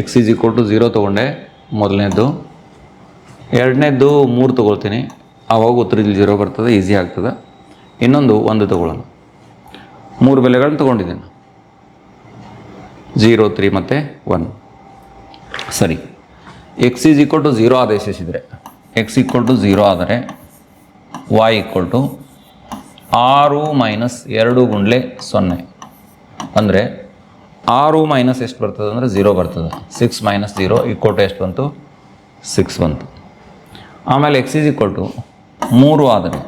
X is equal to zero ತೊಗೊಂಡೆ ಮೊದಲನೇದ್ದು. ಎರಡನೇದು ಮೂರು ತೊಗೊಳ್ತೀನಿ. ಆವಾಗ ಉತ್ತರ ಇಲ್ಲಿ ಝೀರೋ ಬರ್ತದೆ ಈಸಿ ಆಗ್ತದೆ. ಇನ್ನೊಂದು ಒಂದು ತೊಗೊಳ್ಳೋಣ. ಮೂರು ಬೆಲೆಗಳನ್ನ ತೊಗೊಂಡಿದ್ದೀನಿ. ಝೀರೋ ತ್ರೀ ಮತ್ತು ಒನ್ ಸರಿ. X is equal to zero ಆದೇಶಿಸಿದರೆ. X equal to zero ಆದರೆ ವಾಯ್ ಈಕ್ವಲ್ ಟು ಆರು ಮೈನಸ್ ಎರಡು ಗುಂಡ್ಲೆ ಸೊನ್ನೆ. ಅಂದರೆ ಆರು ಮೈನಸ್ ಎಷ್ಟು ಬರ್ತದೆ ಅಂದರೆ ಝೀರೋ ಬರ್ತದೆ. Six minus zero equal to ಎಷ್ಟು ಬಂತು? ಸಿಕ್ಸ್ ಬಂತು. ಆಮೇಲೆ ಎಕ್ಸ್ ಈಸ್ ಈಕ್ವಲ್ ಟು ಮೂರು ಆದರೆ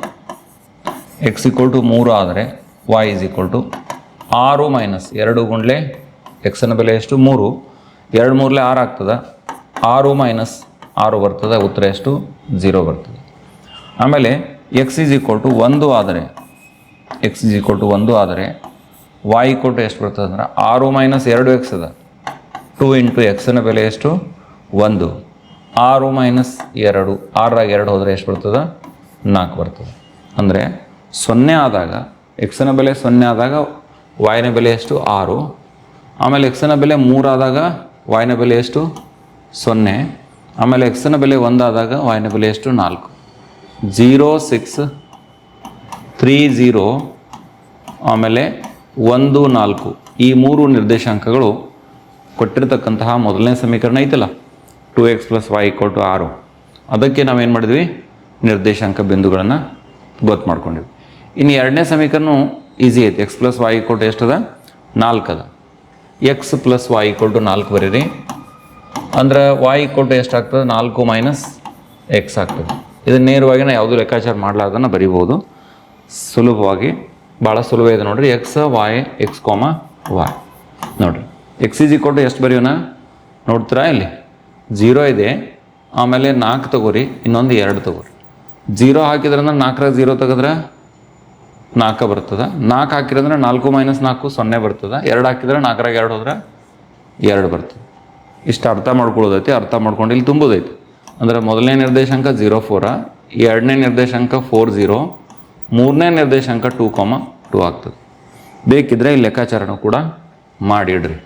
ಎಕ್ಸ್ ಈಕ್ವಲ್ ಟು ಮೂರು ಆದರೆ ವಾಯ್ ಈಸ್ ಈಕ್ವಲ್ ಟು ಆರು ಮೈನಸ್ ಎರಡು ಗುಂಡ್ಲೆ ಎಕ್ಸನ ಬೆಲೆ ಎಷ್ಟು? ಮೂರು. ಎರಡು ಮೂರಲೆ ಆರು ಆಗ್ತದೆ. ಆರು ಮೈನಸ್ ಆರು ಬರ್ತದೆ, ಉತ್ತರ ಎಷ್ಟು? ಝೀರೋ ಬರ್ತದೆ. ಆಮೇಲೆ ಎಕ್ಸ್ ಈಸ್ ಈಕ್ವಲ್ ಟು ಒಂದು ಆದರೆ ಎಕ್ಸ್ ಈಸ್ ಈಕ್ವಲ್ ಟು ಒಂದು ಆದರೆ ವಾಯ್ ಈಕ್ವಲ್ ಟು ಎಷ್ಟು ಬರ್ತದೆ ಅಂದ್ರೆ ಆರು ಮೈನಸ್ ಎರಡು ಎಕ್ಸ್ ಅದ. ಟು ಇಂಟು ಎಕ್ಸನ ಬೆಲೆ ಎಷ್ಟು? ಒಂದು. ಆರು ಮೈನಸ್ ಎರಡು ಆರಾಗ ಎರಡು ಹೋದರೆ ಎಷ್ಟು ಬರ್ತದೆ? ನಾಲ್ಕು ಬರ್ತದೆ. ಅಂದರೆ ಸೊನ್ನೆ ಆದಾಗ ಎಕ್ಸನ ಬೆಲೆ ಸೊನ್ನೆ ಆದಾಗ ವಾಯಿನ ಬೆಲೆ ಎಷ್ಟು? ಆರು. ಆಮೇಲೆ ಎಕ್ಸನ ಬೆಲೆ ಮೂರಾದಾಗ ವಾಯ್ನ ಬೆಲೆ ಎಷ್ಟು? ಸೊನ್ನೆ. ಆಮೇಲೆ ಎಕ್ಸ್ನ ಬೆಲೆ ಒಂದಾದಾಗ ವಾಯ್ನ ಬೆಲೆ ಎಷ್ಟು? ನಾಲ್ಕು. ಜೀರೋ ಸಿಕ್ಸ್ ತ್ರೀ ಝೀರೋ ಆಮೇಲೆ ಒಂದು ನಾಲ್ಕು. ಈ ಮೂರು ನಿರ್ದೇಶಾಂಕಗಳು ಕೊಟ್ಟಿರ್ತಕ್ಕಂತಹ ಮೊದಲನೇ ಸಮೀಕರಣ ಐತಲ್ಲ? Two x plus y equal to ಆರು. ಅದಕ್ಕೆ ನಾವೇನು ಮಾಡಿದ್ವಿ? ನಿರ್ದೇಶಾಂಕ ಬಿಂದುಗಳನ್ನು ಗೊತ್ತು ಮಾಡ್ಕೊಂಡಿವಿ. ಇನ್ನು ಎರಡನೇ ಸಮೀಕರಣ ಈಸಿ ಐತೆ. X plus y equal to ಎಷ್ಟದ? ನಾಲ್ಕು ಅದ x plus y equal to ನಾಲ್ಕು ಬರೀರಿ. ಅಂದ್ರೆ ವಾಯ್ ಕೊಟ್ಟು ಎಷ್ಟಾಗ್ತದೆ ನಾಲ್ಕು ಮೈನಸ್ ಎಕ್ಸ್ ಆಗ್ತದೆ. ಇದನ್ನ ನೇರವಾಗಿ ನಾವು ಯಾವುದೂ ಲೆಕ್ಕಾಚಾರ ಮಾಡಲಾರ್ದನ್ನ ಬರಿಬೋದು ಸುಲಭವಾಗಿ ಭಾಳ ಸುಲಭ ಇದೆ ನೋಡಿರಿ. X y x comma y ನೋಡಿರಿ ಎಕ್ಸ್ ಈಸ್ ಕೊಟ್ಟು ಎಷ್ಟು ಬರೆಯೋಣ? ನೋಡ್ತೀರಾ ಇಲ್ಲಿ? ಜೀರೋ ಇದೆ. ಆಮೇಲೆ ನಾಲ್ಕು ತಗೋರಿ. ಇನ್ನೊಂದು ಎರಡು ತಗೋರಿ. ಜೀರೋ ಹಾಕಿದ್ರಂದ್ರೆ ನಾಲ್ಕರಾಗ ಜೀರೋ ತೆಗೆದ್ರೆ ನಾಲ್ಕು ಬರ್ತದೆ. ನಾಲ್ಕು ಹಾಕಿರಂದ್ರೆ ನಾಲ್ಕು ಮೈನಸ್ ನಾಲ್ಕು ಸೊನ್ನೆ ಬರ್ತದೆ. ಎರಡು ಹಾಕಿದ್ರೆ ನಾಲ್ಕರಾಗ ಎರಡು ಹೋದ್ರೆ ಎರಡು ಬರ್ತದೆ. ಇಷ್ಟು ಅರ್ಥ ಮಾಡ್ಕೊಳ್ಳೋದೈತಿ, ಅರ್ಥ ಮಾಡ್ಕೊಂಡು ಇಲ್ಲಿ ತುಂಬೋದೈತಿ. ಅಂದ್ರೆ ಮೊದಲನೇ ನಿರ್ದೇಶಾಂಕ ಜೀರೋ ಫೋರ ಎರಡನೇ ನಿರ್ದೇಶಾಂಕ ಫೋರ್ ಜೀರೋ ಮೂರನೇ ನಿರ್ದೇಶಾಂಕ ಟೂ ಕಾಮ ಟೂ ಆಗ್ತದೆ. ಬೇಕಿದ್ರೆ ಈ ಲೆಕ್ಕಾಚಾರನ ಕೂಡ ಮಾಡಿಡ್ರಿ.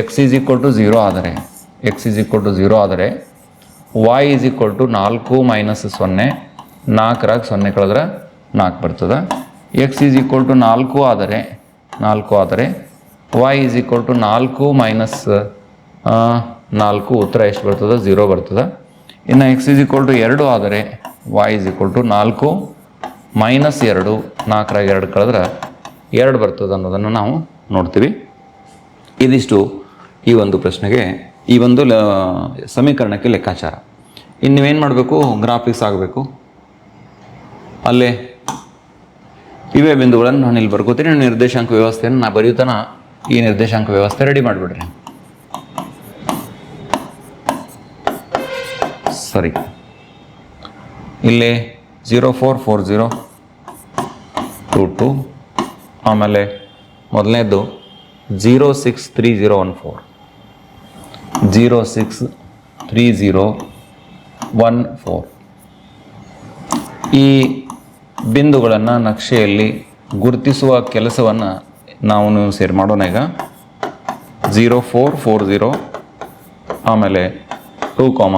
X is equal to zero ಆದರೆ x is equal to zero ಆದರೆ ವೈ ಈಸ್ ಈಕ್ವಲ್ ಟು ನಾಲ್ಕು ಮೈನಸ್ ಸೊನ್ನೆ, ನಾಲ್ಕರಾಗ ಸೊನ್ನೆ ಕಳೆದ್ರೆ ನಾಲ್ಕು ಬರ್ತದೆ. ಎಕ್ಸ್ ಈಸ್ ಈಕ್ವಲ್ ಟು ನಾಲ್ಕು ಆದರೆ ನಾಲ್ಕು ಆದರೆ ವೈ ಈಸ್ ಈಕ್ವಲ್ ಟು ನಾಲ್ಕು ಮೈನಸ್ ನಾಲ್ಕು ಉತ್ತರ ಎಷ್ಟು ಬರ್ತದೆ? ಝೀರೋ ಬರ್ತದೆ. ಇನ್ನು ಎಕ್ಸ್ ಇಸ್ ಈಕ್ವಲ್ ಟು ಎರಡು ಆದರೆ ವಾಯ್ ಇಸ್ ಈಕ್ವಲ್ ಟು ನಾಲ್ಕು ಮೈನಸ್ ಎರಡು, ನಾಲ್ಕರಾಗಿ ಎರಡು ಕಳೆದ್ರೆ ಎರಡು ಬರ್ತದೆ ಅನ್ನೋದನ್ನು ನಾವು ನೋಡ್ತೀವಿ. ಇದಿಷ್ಟು ಈ ಒಂದು ಪ್ರಶ್ನೆಗೆ, ಈ ಒಂದು ಸಮೀಕರಣಕ್ಕೆ ಲೆಕ್ಕಾಚಾರ. ಇನ್ನು ನೀವೇನು ಮಾಡಬೇಕು? ಗ್ರಾಫಿಕ್ಸ್ ಆಗಬೇಕು. ಅಲ್ಲೇ ಇವೇ ಬಿಂದುಗಳನ್ನು ನಾನು ಇಲ್ಲಿ ಬರ್ಕೋತೀನಿ. ನಿರ್ದೇಶಾಂಕ ವ್ಯವಸ್ಥೆಯನ್ನು ನಾ ಬರೆಯುತ್ತಾನ. ಈ ನಿರ್ದೇಶಾಂಕ ವ್ಯವಸ್ಥೆ ರೆಡಿ ಮಾಡಿಬಿಡ್ರಿ. ಸರಿ ಇಲ್ಲಿ zero four four zero two two ಆಮೇಲೆ ಮೊದಲನೇದು zero six three zero one four zero six three zero one four ಈ ಬಿಂದುಗಳನ್ನು ನಕ್ಷೆಯಲ್ಲಿ ಗುರುತಿಸುವ ಕೆಲಸವನ್ನು ನಾವು ಸೇರಿ ಮಾಡೋಣ ಈಗ. ಜೀರೋ ಫೋರ್ ಫೋರ್ ಜೀರೋ ಆಮೇಲೆ ಟೂ ಕಾಮ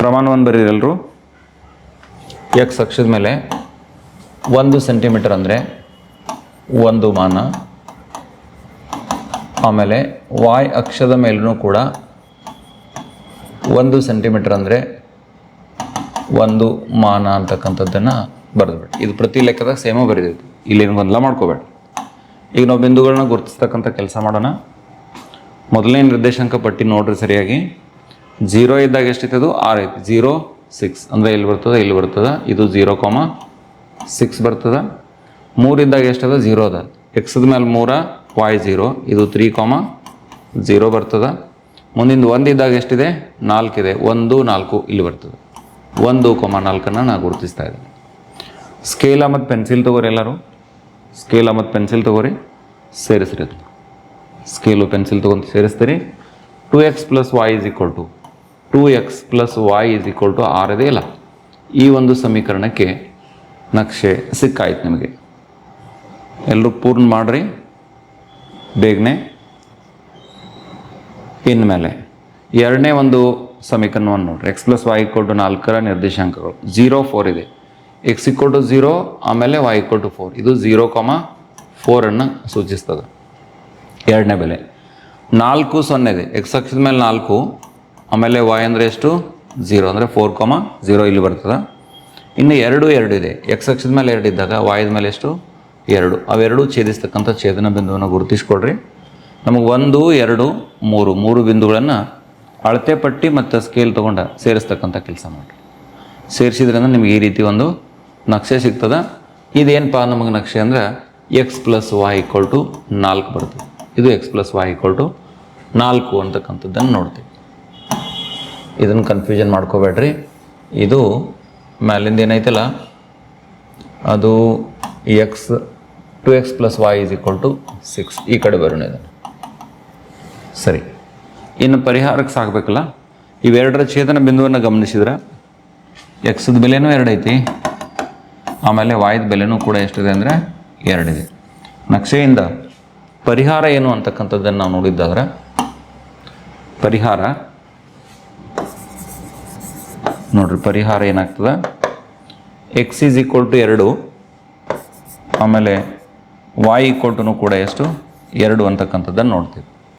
ಪ್ರಮಾಣವನ್ನು ಬರೀರಲ್ರು ಎಕ್ಸ್ ಅಕ್ಷದ ಮೇಲೆ ಒಂದು ಸೆಂಟಿಮೀಟರ್ ಅಂದರೆ ಒಂದು ಮಾನ. ಆಮೇಲೆ ವಾಯ್ ಅಕ್ಷದ ಮೇಲೂ ಕೂಡ ಒಂದು ಸೆಂಟಿಮೀಟರ್ ಅಂದರೆ ಒಂದು ಮಾನ ಅಂತಕ್ಕಂಥದ್ದನ್ನು ಬರೆದ್ಬಿಟ್ಟು ಇದು ಪ್ರತಿ ಲೆಕ್ಕದಾಗ ಸೇಮ ಬರೀದಿತ್ತು ಇಲ್ಲಿ ಗೊಂದಲ ಮಾಡ್ಕೋಬೇಡ. ಈಗ ನಾವು ಬಿಂದುಗಳನ್ನ ಗುರುತಿಸ್ತಕ್ಕಂಥ ಕೆಲಸ ಮಾಡೋಣ. ಮೊದಲನೇ ನಿರ್ದೇಶಾಂಕ ಪಟ್ಟಿ ನೋಡ್ರಿ ಸರಿಯಾಗಿ. ಜೀರೋ ಇದ್ದಾಗ ಎಷ್ಟೈತೆ ಅದು? ಆರು ಐತಿ. Zero, six. ಅಂದರೆ ಇಲ್ಲಿ ಬರ್ತದೆ? ಇಲ್ಲಿ ಬರ್ತದೆ. ಇದು ಜೀರೋ ಕಾಮ ಸಿಕ್ಸ್ ಬರ್ತದೆ. ಮೂರಿದ್ದಾಗ ಎಷ್ಟದ? ಜೀರೋ ಅದ. ಎಕ್ಸದ ಮೇಲೆ ಮೂರ ವಾಯ್ ಜೀರೋ. ಇದು ತ್ರೀ ಕಾಮ ಜೀರೋ ಬರ್ತದೆ. ಒಂದು ಇದ್ದಾಗ ಎಷ್ಟಿದೆ? ಇದೆ. ಒಂದು, ನಾಲ್ಕು, ಇಲ್ಲಿ ಬರ್ತದೆ. ಒಂದು ಕಾಮ ನಾಲ್ಕನ್ನು ನಾನು ಗುರುತಿಸ್ತಾ ಇದ್ದೀನಿ. ಸ್ಕೇಲ ಮತ್ತು ಪೆನ್ಸಿಲ್ ತಗೋರಿ ಎಲ್ಲರೂ. ಸ್ಕೇಲ ಮತ್ತು ಪೆನ್ಸಿಲ್ ತಗೋರಿ. ಸೇರಿಸ್ರಿ ಅದು ಸ್ಕೇಲು ಪೆನ್ಸಿಲ್ ತೊಗೊಂಡು ಸೇರಿಸ್ತೀರಿ. Two x plus y is equal to two x plus y is equal to r ಇದೆ ಇಲ್ಲ ಈ ಒಂದು ಸಮೀಕರಣಕ್ಕೆ ನಕ್ಷೆ ಸಿಕ್ಕಾಯ್ತು ನಿಮಗೆ. ಎಲ್ಲರೂ ಪೂರ್ಣ ಮಾಡಿರಿ? ಬೇಗನೆ. ಇನ್ಮೇಲೆ ಎರಡನೇ ಒಂದು ಸಮೀಕರಣವನ್ನು ನೋಡ್ರಿ. X plus y equal to ನಾಲ್ಕರ ನಿರ್ದೇಶಾಂಕಗಳು. ಜೀರೋ ಫೋರ್ ಇದೆ. ಎಕ್ಸ್ ಈಕ್ವಲ್ ಟು ಝೀರೋ ಆಮೇಲೆ ವೈ ಈಕ್ವಲ್ ಟು ಫೋರ್ ಇದು ಝೀರೋ ಕಾಮ ಫೋರನ್ನು ಸೂಚಿಸ್ತದೆ. ಎರಡನೇ ಬೆಲೆ. ನಾಲ್ಕು ಸೊನ್ನೆ ಇದೆ. ಎಕ್ಸ್ ಅಕ್ಷದ ಮೇಲೆ ನಾಲ್ಕು ಆಮೇಲೆ ವಾಯ್ ಅಂದರೆ ಎಷ್ಟು? ಝೀರೋ ಅಂದರೆ ಫೋರ್ ಕಾಮ ಝೀರೋ ಇಲ್ಲಿ ಬರ್ತದೆ. ಇನ್ನು ಎರಡು ಎರಡು ಇದೆ. ಎಕ್ಸ್ ಅಕ್ಷದ ಮೇಲೆ ಎರಡು ಇದ್ದಾಗ ವಾಯದ ಮೇಲೆ ಎಷ್ಟು? ಎರಡು. ಅವೆರಡು ಛೇದಿಸ್ತಕ್ಕಂಥ ಛೇದನ ಬಿಂದುವನ್ನು ಗುರುತಿಸ್ಕೊಡ್ರಿ ನಮಗೆ ಒಂದು, ಎರಡು, ಮೂರು. ಮೂರು ಬಿಂದುಗಳನ್ನು ಅಳತೆ ಪಟ್ಟಿ ಮತ್ತು ಸ್ಕೇಲ್ ತೊಗೊಂಡು ಸೇರಿಸ್ತಕ್ಕಂಥ ಕೆಲಸ ಮಾಡಿರಿ. ಸೇರಿಸಿದ್ರಿಂದ ನಿಮಗೆ ಈ ರೀತಿ ಒಂದು ನಕ್ಷೆ ಸಿಗ್ತದೆ. ಇದೇನಪ್ಪ ನಮಗೆ ನಕ್ಷೆ ಅಂದರೆ x plus y equal to ನಾಲ್ಕು ಬರ್ತದೆ. ಇದು x plus y equal to ನಾಲ್ಕು ಅಂತಕ್ಕಂಥದ್ದನ್ನು ನೋಡ್ತೀವಿ. ಇದನ್ನು ಕನ್ಫ್ಯೂಷನ್ ಮಾಡ್ಕೋಬೇಡ್ರಿ. ಇದು ಮ್ಯಾಲಿಂದ ಏನೈತಲ್ಲ? ಅದು x two x plus y is equal to six ಈ ಕಡೆ ಬರೋಣ ಇದನ್ನು. ಸರಿ. ಇನ್ನು ಪರಿಹಾರಕ್ಕೆ ಸಾಕಬೇಕಲ್ಲ? ಇವೆರಡರ ಛೇದನ ಬಿಂದುವನ್ನು ಗಮನಿಸಿದ್ರೆ? ಎಕ್ಸದ ಬೆಲೆನೂ ಐತಿ ಆಮೇಲೆ ವಾಯ್ದ ಬೆಲೆನೂ ಕೂಡ ಎಷ್ಟಿದೆ ಅಂದರೆ ಎರಡಿದೆ. ನಕ್ಷೆಯಿಂದ ಪರಿಹಾರ ಏನು ಅಂತಕ್ಕಂಥದ್ದನ್ನು ನಾವು ನೋಡಿದ್ದಾದ್ರೆ ಪರಿಹಾರ ನೋಡ್ರಿ, ಪರಿಹಾರ ಏನಾಗ್ತದೆ? ಎಕ್ಸ್ ಈಸ್ ಈಕ್ವಲ್ ಟು ಎರಡು. ಆಮೇಲೆ ವಾಯ್ ಈಕ್ವಲ್ ಟುನು ಕೂಡ ಎಷ್ಟು? ಎರಡು ಅಂತಕ್ಕಂಥದ್ದನ್ನು ನೋಡ್ತೀವಿ.